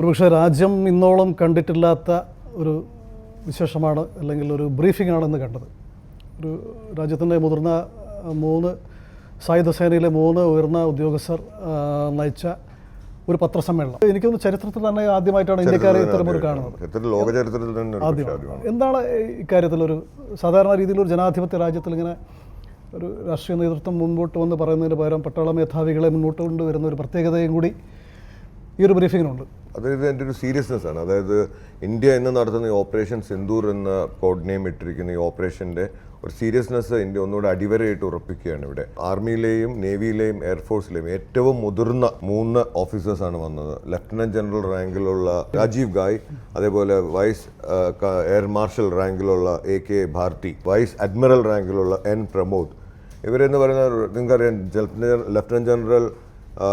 ഒരുപക്ഷെ രാജ്യം ഇന്നോളം കണ്ടിട്ടില്ലാത്ത ഒരു വിശേഷമാണ് അല്ലെങ്കിൽ ഒരു ബ്രീഫിംഗ് ആണെന്ന് കണ്ടത്. ഒരു രാജ്യത്തിന്റെ മുതിർന്ന മൂന്ന് സായുധ സേനയിലെ മൂന്ന് ഉയർന്ന ഉദ്യോഗസ്ഥർ നയിച്ച ഒരു പത്രസമ്മേളനം. എനിക്കൊന്ന് ചരിത്രത്തിൽ തന്നെ ആദ്യമായിട്ടാണ് ഇന്ത്യക്കാരെ ഒരു കാണുന്നത് ആദ്യമാണ്. എന്താണ് ഇക്കാര്യത്തിലൊരു സാധാരണ രീതിയിൽ ഒരു ജനാധിപത്യ രാജ്യത്തിൽ ഇങ്ങനെ ഒരു രാഷ്ട്രീയ നേതൃത്വം മുമ്പോട്ട് വന്ന് പറയുന്നതിന് പകരം പട്ടാള മേധാവികളെ മുന്നോട്ട് കൊണ്ടുവരുന്ന ഒരു പ്രത്യേകതയും കൂടി ഈ ഒരു ബ്രീഫിങ്ങിനുണ്ട്. അതായത് എന്റെ ഒരു സീരിയസ്നെസ് ആണ്. അതായത് ഇന്ത്യ ഇന്ന് നടത്തുന്ന ഈ ഓപ്പറേഷൻ സിന്ദൂർ എന്ന കോഡ് നെയിം ഇട്ടിരിക്കുന്ന ഈ ഓപ്പറേഷന്റെ ഒരു സീരിയസ്നെസ് ഇന്ത്യ ഒന്നുകൂടെ അടിവരയിട്ട് ഉറപ്പിക്കുകയാണ് ഇവിടെ. ആർമിയിലെയും നേവിയിലെയും എയർഫോഴ്സിലെയും ഏറ്റവും മുതിർന്ന മൂന്ന് ഓഫീസേഴ്സാണ് വന്നത്. ലഫ്റ്റനന്റ് ജനറൽ റാങ്കിലുള്ള രാജീവ് ഗായ് അതേപോലെ വൈസ് എയർ മാർഷൽ റാങ്കിലുള്ള A K Bharti vice admiral റാങ്കിലുള്ള എൻ പ്രമോദ് ഇവരെന്ന് പറയുന്ന നിങ്ങൾക്കറിയാം ലഫ്റ്റനന്റ് ജനറൽ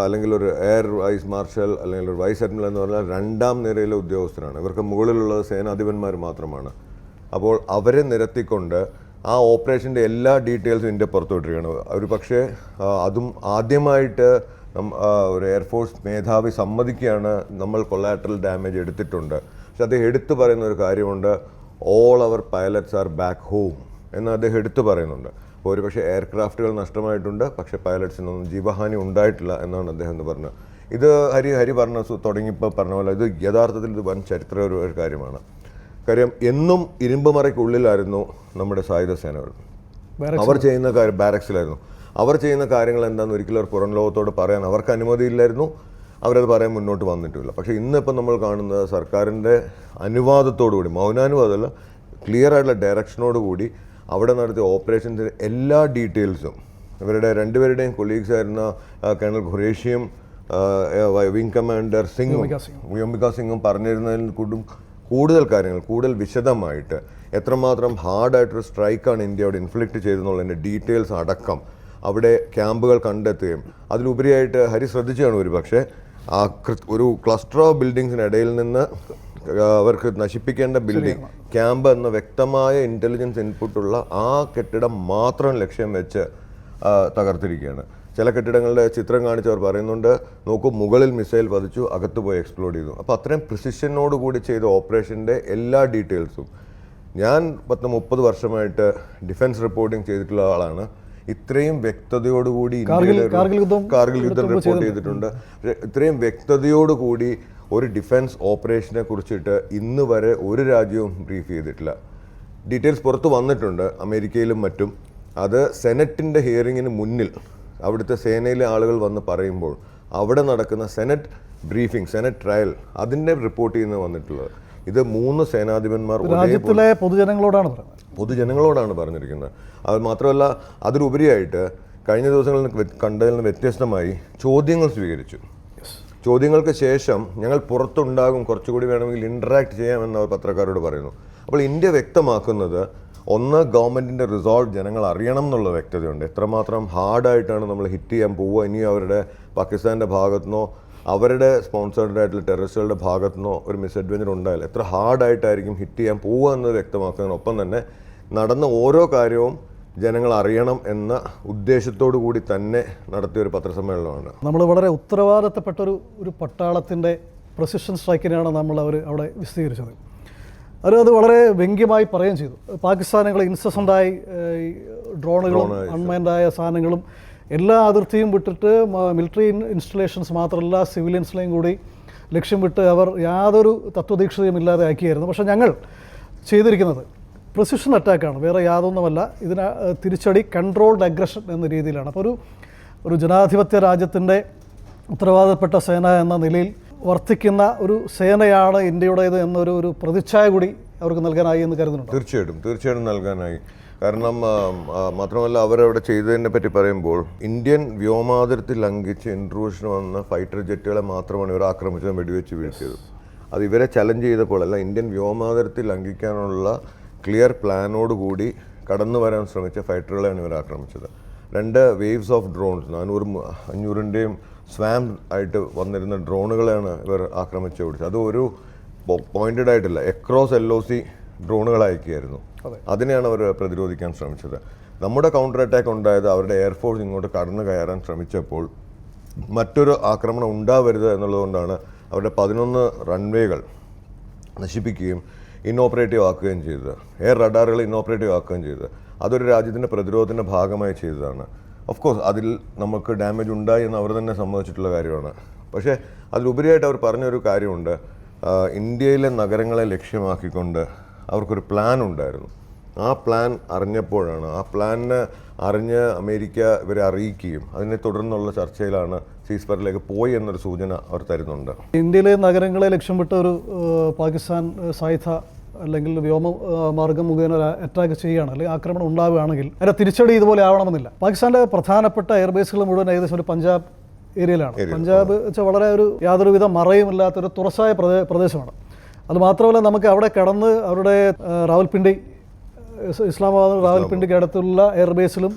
അല്ലെങ്കിൽ ഒരു എയർ വൈസ് മാർഷൽ അല്ലെങ്കിൽ ഒരു വൈസ് അഡ്മിറൽ എന്ന് പറഞ്ഞാൽ രണ്ടാം നിരയിലെ ഉദ്യോഗസ്ഥരാണ്. ഇവർക്ക് മുകളിലുള്ളത് സേനാധിപന്മാർ മാത്രമാണ്. അപ്പോൾ അവരെ നിരത്തിക്കൊണ്ട് ആ ഓപ്പറേഷന്റെ എല്ലാ ഡീറ്റെയിൽസും ഇന്ത്യ പുറത്തുവിട്ടിരിക്കുകയാണ് ഒരു പക്ഷേ അതും ആദ്യമായിട്ട് ഒരു എയർഫോഴ്സ് മേധാവി സമ്മതിക്കുകയാണ് നമ്മൾ കൊളാറ്ററൽ ഡാമേജ് എടുത്തിട്ടുണ്ട്. പക്ഷെ അദ്ദേഹം എടുത്തു പറയുന്ന ഒരു കാര്യമുണ്ട്. All our pilots are back home എന്ന് അദ്ദേഹം എടുത്തു പറയുന്നുണ്ട്. അപ്പോൾ ഒരു പക്ഷേ എയർക്രാഫ്റ്റുകൾ നഷ്ടമായിട്ടുണ്ട് പക്ഷേ പൈലറ്റ്സിനൊന്നും ജീവഹാനി ഉണ്ടായിട്ടില്ല എന്നാണ് അദ്ദേഹം എന്ന് പറഞ്ഞത്. ഇത് ഹരി ഹരി പറഞ്ഞ തുടങ്ങിയപ്പോൾ പറഞ്ഞ പോലെ ഇത് യഥാർത്ഥത്തിൽ ഇത് വൻ ചരിത്ര ഒരു കാര്യമാണ്. കാര്യം എന്നും ഇരുമ്പ് മറയ്ക്കുള്ളിലായിരുന്നു നമ്മുടെ സായുധ സേനകൾ. അവർ ചെയ്യുന്ന കാര്യം ബാരക്സിലായിരുന്നു. അവർ ചെയ്യുന്ന കാര്യങ്ങൾ എന്താണെന്ന് ഒരിക്കലും അവർ പുറം ലോകത്തോട് പറയാൻ അവർക്ക് അനുമതിയില്ലായിരുന്നു. അവരത് പറയാൻ മുന്നോട്ട് വന്നിട്ടുമില്ല പക്ഷേ ഇന്നിപ്പോൾ നമ്മൾ കാണുന്നത് സർക്കാരിന്റെ അനുവാദത്തോടു കൂടി മൗനാനുവാദമല്ല ക്ലിയർ ആയിട്ടുള്ള ഡയറക്ഷനോട് കൂടി അവിടെ നടത്തിയ ഓപ്പറേഷൻസിന്റെ എല്ലാ ഡീറ്റെയിൽസും. ഇവരുടെ രണ്ടുപേരുടെയും കൊളീഗ്സ് ആയിരുന്ന കേണൽ ഖുറേഷിയും വിങ് വിംഗ് കമാൻഡർ സിംഗും വ്യോമിക സിംഗും. പറഞ്ഞിരുന്നതിൽ കൂടും കൂടുതൽ കാര്യങ്ങൾ കൂടുതൽ വിശദമായിട്ട് എത്രമാത്രം ഹാർഡായിട്ടൊരു സ്ട്രൈക്കാണ് ഇന്ത്യ അവിടെ ഇൻഫ്ലിക്റ്റ് ചെയ്തെന്നുള്ളതിന്റെ ഡീറ്റെയിൽസ് അടക്കം അവിടെ ക്യാമ്പുകൾ കണ്ടെത്തുകയും അതിലുപരിയായിട്ട് ഹരി ശ്രദ്ധിച്ചാണ് ഒരു പക്ഷേ ആ ഒരു ക്ലസ്റ്റർ ഓഫ് ബിൽഡിങ്സിനിടയിൽ നിന്ന് അവർക്ക് നശിപ്പിക്കേണ്ട ബിൽഡിംഗ് ക്യാമ്പ് എന്ന വ്യക്തമായ ഇന്റലിജൻസ് ഇൻപുട്ടുള്ള ആ കെട്ടിടം മാത്രം ലക്ഷ്യം വെച്ച് തകർത്തിരിക്കുകയാണ്. ചില കെട്ടിടങ്ങളുടെ ചിത്രം കാണിച്ചവർ പറയുന്നുണ്ട് നോക്കൂ മുകളിൽ മിസൈൽ പതിച്ചു അകത്ത് പോയി എക്സ്പ്ലോഡ് ചെയ്തു. അപ്പോൾ അത്രയും പ്രിസിഷനോട് കൂടി ചെയ്ത ഓപ്പറേഷന്റെ എല്ലാ ഡീറ്റെയിൽസും ഞാൻ പത്ത് മുപ്പത് വർഷമായിട്ട് ഡിഫൻസ് റിപ്പോർട്ടിംഗ് ചെയ്തിട്ടുള്ള ആളാണ്. ഇത്രയും വ്യക്തതയോടുകൂടി ഇന്ത്യയിലെ കാർഗിൽ യുദ്ധം റിപ്പോർട്ട് ചെയ്തിട്ടുണ്ട്. ഇത്രയും വ്യക്തതയോടുകൂടി ഒരു ഡിഫൻസ് ഓപ്പറേഷനെ കുറിച്ചിട്ട് ഇന്ന് വരെ ഒരു രാജ്യവും ബ്രീഫ് ചെയ്തിട്ടില്ല. ഡീറ്റെയിൽസ് പുറത്ത് വന്നിട്ടുണ്ട് അമേരിക്കയിലും മറ്റും. അത് സെനറ്റിന്റെ ഹിയറിങ്ങിന് മുന്നിൽ അവിടുത്തെ സേനയിലെ ആളുകൾ വന്ന് പറയുമ്പോൾ അവിടെ നടക്കുന്ന സെനറ്റ് ബ്രീഫിംഗ് സെനറ്റ് ട്രയൽ അതിന്റെ റിപ്പോർട്ട് ചെയ്യുന്ന വന്നിട്ടുള്ളത്. ഇത് മൂന്ന് സേനാധിപന്മാർ രാജ്യത്തിലെ പൊതുജനങ്ങളോടാണ് പൊതുജനങ്ങളോടാണ് പറഞ്ഞിരിക്കുന്നത്. അത് മാത്രമല്ല അതിലുപരിയായിട്ട് കഴിഞ്ഞ ദിവസങ്ങളിൽ കണ്ടതിൽ നിന്ന് വ്യത്യസ്തമായി ചോദ്യങ്ങൾ സ്വീകരിച്ചു. ചോദ്യങ്ങൾക്ക് ശേഷം ഞങ്ങൾ പുറത്തുണ്ടാകും കുറച്ചുകൂടി വേണമെങ്കിൽ ഇൻട്രാക്ട് ചെയ്യാമെന്ന് അവർ പത്രക്കാരോട് പറയുന്നു. അപ്പോൾ ഇന്ത്യ വ്യക്തമാക്കുന്നത് ഒന്ന് ഗവൺമെന്റിന്റെ റിസോൾവ് ജനങ്ങൾ അറിയണം എന്നുള്ള വ്യക്തതയുണ്ട്. എത്രമാത്രം ഹാർഡായിട്ടാണ് നമ്മൾ ഹിറ്റ് ചെയ്യാൻ പോവുക. ഇനി അവരുടെ പാകിസ്ഥാന്റെ ഭാഗത്തുനിന്നോ അവരുടെ സ്പോൺസേർഡ് ആയിട്ടുള്ള ടെററിസ്റ്റുകളുടെ ഭാഗത്തുനിന്നോ ഒരു മിസ്അഡ്വഞ്ചർ ഉണ്ടായാൽ എത്ര ഹാർഡായിട്ടായിരിക്കും ഹിറ്റ് ചെയ്യാൻ പോവുക എന്നത് വ്യക്തമാക്കുന്നതിനൊപ്പം തന്നെ നടന്ന ഓരോ കാര്യവും ജനങ്ങൾ അറിയണം എന്ന ഉദ്ദേശത്തോടു കൂടി തന്നെ നടത്തിയ ഒരു പത്രസമ്മേളനമാണ്. നമ്മൾ വളരെ ഉത്തരവാദിത്തപ്പെട്ട ഒരു ഒരു പട്ടാളത്തിന്റെ പ്രസിഷൻ സ്ട്രൈക്കിനെയാണ് നമ്മൾ അവർ അവിടെ വിശദീകരിച്ചത്. അവർ അത് വളരെ വ്യംഗ്യമായി പറയുകയും ചെയ്തു. പാകിസ്ഥാനുകൾ ഇൻസസന്റായി ഡ്രോണുകളും അൺമാൻഡായ സാധനങ്ങളും എല്ലാ അതിർത്തിയും വിട്ടിട്ട് മിലിറ്ററി ഇൻസ്റ്റലേഷൻസ് മാത്രമല്ല സിവിലിയൻസിനെയും കൂടി ലക്ഷ്യം വിട്ട് അവർ യാതൊരു തത്വദീക്ഷതയും ഇല്ലാതെ ആക്കിയായിരുന്നു പക്ഷേ ഞങ്ങൾ ചെയ്തിരിക്കുന്നത് പ്രിസിഷൻ അറ്റാക്കാണ് വേറെ യാതൊന്നുമല്ല. ഇതിന് തിരിച്ചടി കൺട്രോൾഡ് അഗ്രഷൻ എന്ന രീതിയിലാണ്. അപ്പോൾ ഒരു ഒരു ജനാധിപത്യ രാജ്യത്തിന്റെ ഉത്തരവാദപ്പെട്ട സേന എന്ന നിലയിൽ വർത്തിക്കുന്ന ഒരു സേനയാണ് ഇന്ത്യയുടേത് എന്നൊരു ഒരു പ്രതിച്ഛായ കൂടി അവർക്ക് നൽകാനായി എന്ന് കരുതുന്നുണ്ട്. തീർച്ചയായിട്ടും. തീർച്ചയായിട്ടും നൽകാനായി. കാരണം മാത്രമല്ല അവരവിടെ ചെയ്തതിനെ പറ്റി പറയുമ്പോൾ ഇന്ത്യൻ വ്യോമാതിർത്തി ലംഘിച്ച് ഇൻട്രൂഷൻ വന്ന ഫൈറ്റർ ജെറ്റുകളെ മാത്രമാണ് ഇവർ ആക്രമിച്ചത് വെടിവെച്ച് വീഴ്ത്തിയത്. അത് ഇവരെ ചലഞ്ച് ചെയ്തപ്പോഴല്ല ഇന്ത്യൻ വ്യോമാതിർത്തി ലംഘിക്കാനുള്ള ക്ലിയർ പ്ലാനോടുകൂടി കടന്നു വരാൻ ശ്രമിച്ച ഫൈറ്ററുകളെയാണ് ഇവർ ആക്രമിച്ചത്. രണ്ട് വേവ്സ് ഓഫ് ഡ്രോൺസ് നാനൂറും അഞ്ഞൂറിന്റെയും സ്വാം ആയിട്ട് വന്നിരുന്ന ഡ്രോണുകളെയാണ് ഇവർ ആക്രമിച്ച് ഓടിച്ചത് അത് ഒരു പോയിന്റഡ് ആയിട്ടില്ല എക്രോസ് എൽ ഒ സി ഡ്രോണുകൾ അയക്കുകയായിരുന്നു അതിനെയാണ് അവർ പ്രതിരോധിക്കാൻ ശ്രമിച്ചത്. നമ്മുടെ കൗണ്ടർ അറ്റാക്ക് ഉണ്ടായത് അവരുടെ എയർഫോഴ്സ് ഇങ്ങോട്ട് കടന്നു കയറാൻ ശ്രമിച്ചപ്പോൾ മറ്റൊരു ആക്രമണം ഉണ്ടാവരുത് എന്നുള്ളതുകൊണ്ടാണ് അവരുടെ പതിനൊന്ന് റൺവേകൾ നശിപ്പിക്കുകയും ഇന്നോപ്പറേറ്റീവ് ആക്കുകയും ചെയ്തത്. എയർ റഡാറുകൾ ഇന്നോപ്പറേറ്റീവ് ആക്കുകയും ചെയ്തത്. അതൊരു രാജ്യത്തിന്റെ പ്രതിരോധത്തിന്റെ ഭാഗമായി ചെയ്തതാണ്. ഓഫ് കോഴ്സ് അതിൽ നമുക്ക് ഡാമേജ് ഉണ്ടായി എന്ന് അവർ തന്നെ സമ്മതിച്ചിട്ടുള്ള കാര്യമാണ്. പക്ഷേ അതിലുപരിയായിട്ട് അവർ പറഞ്ഞൊരു കാര്യമുണ്ട്. ഇന്ത്യയിലെ നഗരങ്ങളെ ലക്ഷ്യമാക്കിക്കൊണ്ട് അവർക്കൊരു പ്ലാൻ ഉണ്ടായിരുന്നു. ആ പ്ലാൻ അറിഞ്ഞപ്പോഴാണ് ആ പ്ലാനിന് അറിഞ്ഞ് അമേരിക്ക ഇവരെ അറിയിക്കുകയും അതിനെ തുടർന്നുള്ള ചർച്ചയിലാണ് സീസ്പറിലേക്ക് പോയി എന്നൊരു സൂചന അവർ തരുന്നുണ്ട്. ഇന്ത്യയിലെ നഗരങ്ങളെ ലക്ഷ്യം വിട്ട ഒരു പാകിസ്ഥാൻ സായുധ അല്ലെങ്കിൽ വ്യോമ മാർഗം മുഖേന ഒരു അറ്റാക്ക് ചെയ്യുകയാണ് അല്ലെങ്കിൽ ആക്രമണം ഉണ്ടാവുകയാണെങ്കിൽ അതിന്റെ തിരിച്ചടി ഇതുപോലെ ആവണമെന്നില്ല. പാകിസ്ഥാന്റെ പ്രധാനപ്പെട്ട എയർബേസുകൾ മുഴുവൻ ഏകദേശം ഒരു പഞ്ചാബ് ഏരിയയിലാണ്. പഞ്ചാബ് വെച്ചാൽ വളരെ ഒരു യാതൊരുവിധ മറയുമില്ലാത്തൊരു തുറസായ പ്രദേ പ്രദേശമാണ്. അത് മാത്രമല്ല നമുക്ക് അവിടെ കടന്ന് അവരുടെ റാവൽപിണ്ടി ഇസ് ഇസ്ലാമാബാദ് റാവൽപിണ്ടിക്ക് അടുത്തുള്ള എയർബേസിലും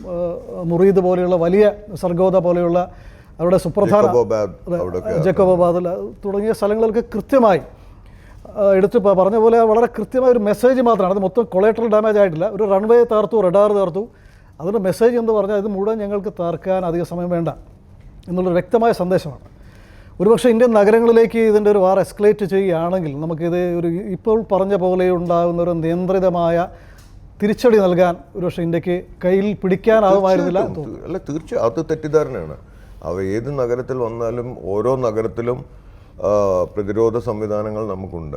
മുറീദ് പോലെയുള്ള വലിയ സർഗോദ പോലെയുള്ള അവരുടെ സുപ്രധാന ജക്കോബാബാദ് തുടങ്ങിയ സ്ഥലങ്ങളിലൊക്കെ കൃത്യമായി എടുത്ത് പറഞ്ഞ പോലെ വളരെ കൃത്യമായ ഒരു മെസ്സേജ് മാത്രമാണ്. അത് മൊത്തം കൊളേറ്ററൽ ഡാമേജ് ആയിട്ടില്ല. ഒരു റൺവേ തകർത്തു റഡാർ തകർത്തു. അതിന്റെ മെസ്സേജ് എന്ന് പറഞ്ഞാൽ ഇത് മുഴുവൻ ഞങ്ങൾക്ക് തകർക്കാൻ അധിക സമയം വേണ്ട എന്നുള്ളൊരു വ്യക്തമായ സന്ദേശമാണ്. ഒരുപക്ഷെ ഇന്ത്യൻ നഗരങ്ങളിലേക്ക് ഇതിന്റെ ഒരു വാർ എസ്കലേറ്റ് ചെയ്യുകയാണെങ്കിൽ നമുക്കിത് ഒരു ഇപ്പോൾ പറഞ്ഞ പോലെ ഉണ്ടാകുന്ന ഒരു നിയന്ത്രിതമായ തിരിച്ചടി നൽകാൻ ഒരുപക്ഷെ ഇന്ത്യയ്ക്ക് കയ്യിൽ പിടിക്കാനാവുമായിരുന്നില്ല. അല്ല തീർച്ചയായും അത് തെറ്റിദ്ധാരണയാണ്. അവ ഏത് നഗരത്തിൽ വന്നാലും ഓരോ നഗരത്തിലും പ്രതിരോധ സംവിധാനങ്ങൾ നമുക്കുണ്ട്.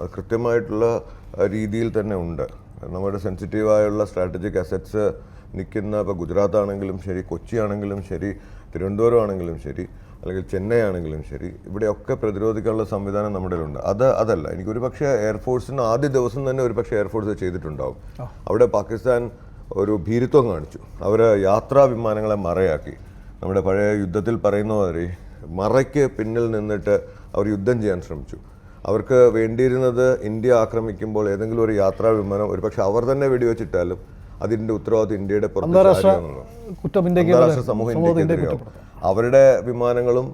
അത് കൃത്യമായിട്ടുള്ള രീതിയിൽ തന്നെ ഉണ്ട്. നമ്മുടെ സെൻസിറ്റീവായുള്ള സ്ട്രാറ്റജിക് അസറ്റ്സ് നിൽക്കുന്ന ഇപ്പോൾ ഗുജറാത്ത് ആണെങ്കിലും ശരി കൊച്ചി ആണെങ്കിലും ശരി തിരുവനന്തപുരം ആണെങ്കിലും ശരി അല്ലെങ്കിൽ ചെന്നൈ ആണെങ്കിലും ശരി ഇവിടെയൊക്കെ പ്രതിരോധിക്കാനുള്ള സംവിധാനം നമ്മുടെ ഉണ്ട് അത് അതല്ല എനിക്ക് ഒരു പക്ഷേ എയർഫോഴ്സിന് ആദ്യ ദിവസം തന്നെ ഒരു പക്ഷേ എയർഫോഴ്സ് ചെയ്തിട്ടുണ്ടാവും. അവിടെ പാകിസ്ഥാൻ ഒരു ഭീരുത്വം കാണിച്ചു. അവർ യാത്രാ വിമാനങ്ങളെ മറയാക്കി. നമ്മുടെ പഴയ യുദ്ധത്തിൽ പറയുന്ന മാതിരി മറയ്ക്ക് പിന്നിൽ നിന്നിട്ട് അവർ യുദ്ധം ചെയ്യാൻ ശ്രമിച്ചു. അവർക്ക് വേണ്ടിയിരുന്നത് ഇന്ത്യ ആക്രമിക്കുമ്പോൾ ഏതെങ്കിലും ഒരു യാത്രാ വിമാനം ഒരുപക്ഷെ അവർ തന്നെ വെടിവെച്ചിട്ടാലും അതിന്റെ ഉത്തരവാദിത്വം ഇന്ത്യയുടെ അന്താരാഷ്ട്ര സമൂഹം ഇന്ത്യക്കെതിരെയാവും അവരുടെ വിമാനങ്ങളും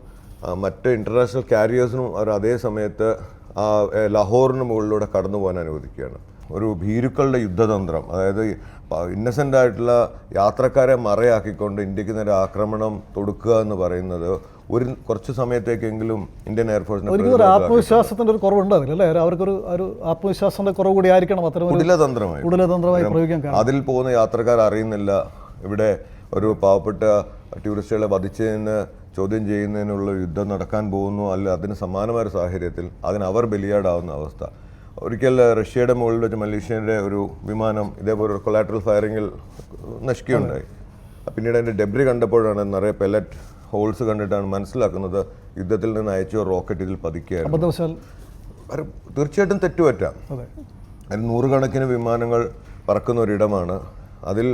മറ്റ് ഇന്റർനാഷണൽ കാരിയേഴ്സിനും അവർ അതേ സമയത്ത് ആ ലാഹോറിന് മുകളിലൂടെ കടന്നു പോകാൻ അനുവദിക്കുകയാണ്. ഒരു ഭീരുക്കളുടെ യുദ്ധതന്ത്രം അതായത് ഇന്നസെന്റ് ആയിട്ടുള്ള യാത്രക്കാരെ മറയാക്കിക്കൊണ്ട് ഇന്ത്യയ്ക്ക് നേരെ ആക്രമണം തൊടുക്കുക എന്ന് പറയുന്നത് ഒരു കുറച്ച് സമയത്തേക്കെങ്കിലും ഇന്ത്യൻ എയർഫോഴ്സിന് ആത്മവിശ്വാസത്തിന്റെ ഒരു കുറവുണ്ട് അതിലല്ലേ അവർക്കൊരു ഒരു ആത്മവിശ്വാസത്തിന്റെ കുറവ് കൂടി ആയിരിക്കണം അത്തരം കുടിലതന്ത്രമായി. കുടിലതന്ത്രമായി പ്രയോഗിക്കാൻ കാരണം. അതിൽ പോകുന്ന യാത്രക്കാർ അറിയുന്നില്ല. ഇവിടെ ഒരു പാവപ്പെട്ട ടൂറിസ്റ്റുകളെ വധിച്ചതിന് ചോദ്യം ചെയ്യുന്നതിനുള്ള യുദ്ധം നടക്കാൻ പോകുന്നു. അല്ല അതിന് സമാനമായ സാഹചര്യത്തിൽ അതിന് അവർ ബലിയാടാവുന്ന അവസ്ഥ. ഒരിക്കൽ റഷ്യയുടെ മുകളിൽ വെച്ച് മലേഷ്യയുടെ ഒരു വിമാനം ഇതേപോലെ ഒരു കൊളാട്രൽ ഫയറിങ്ങിൽ നശിക്കുകയുണ്ടായി. പിന്നീട് അതിന്റെ ഡെബ്രി കണ്ടപ്പോഴാണ് നിറയെ പെലറ്റ് ഹോൾസ് കണ്ടിട്ടാണ് മനസ്സിലാക്കുന്നത് യുദ്ധത്തിൽ നിന്ന് അയച്ച റോക്കറ്റ് ഇതിൽ പതിക്കുകയായിരുന്നു. തീർച്ചയായിട്ടും തെറ്റുപറ്റാം. അതെ. അതിൽ നൂറുകണക്കിന് വിമാനങ്ങൾ പറക്കുന്ന ഒരിടമാണ്. അതിൽ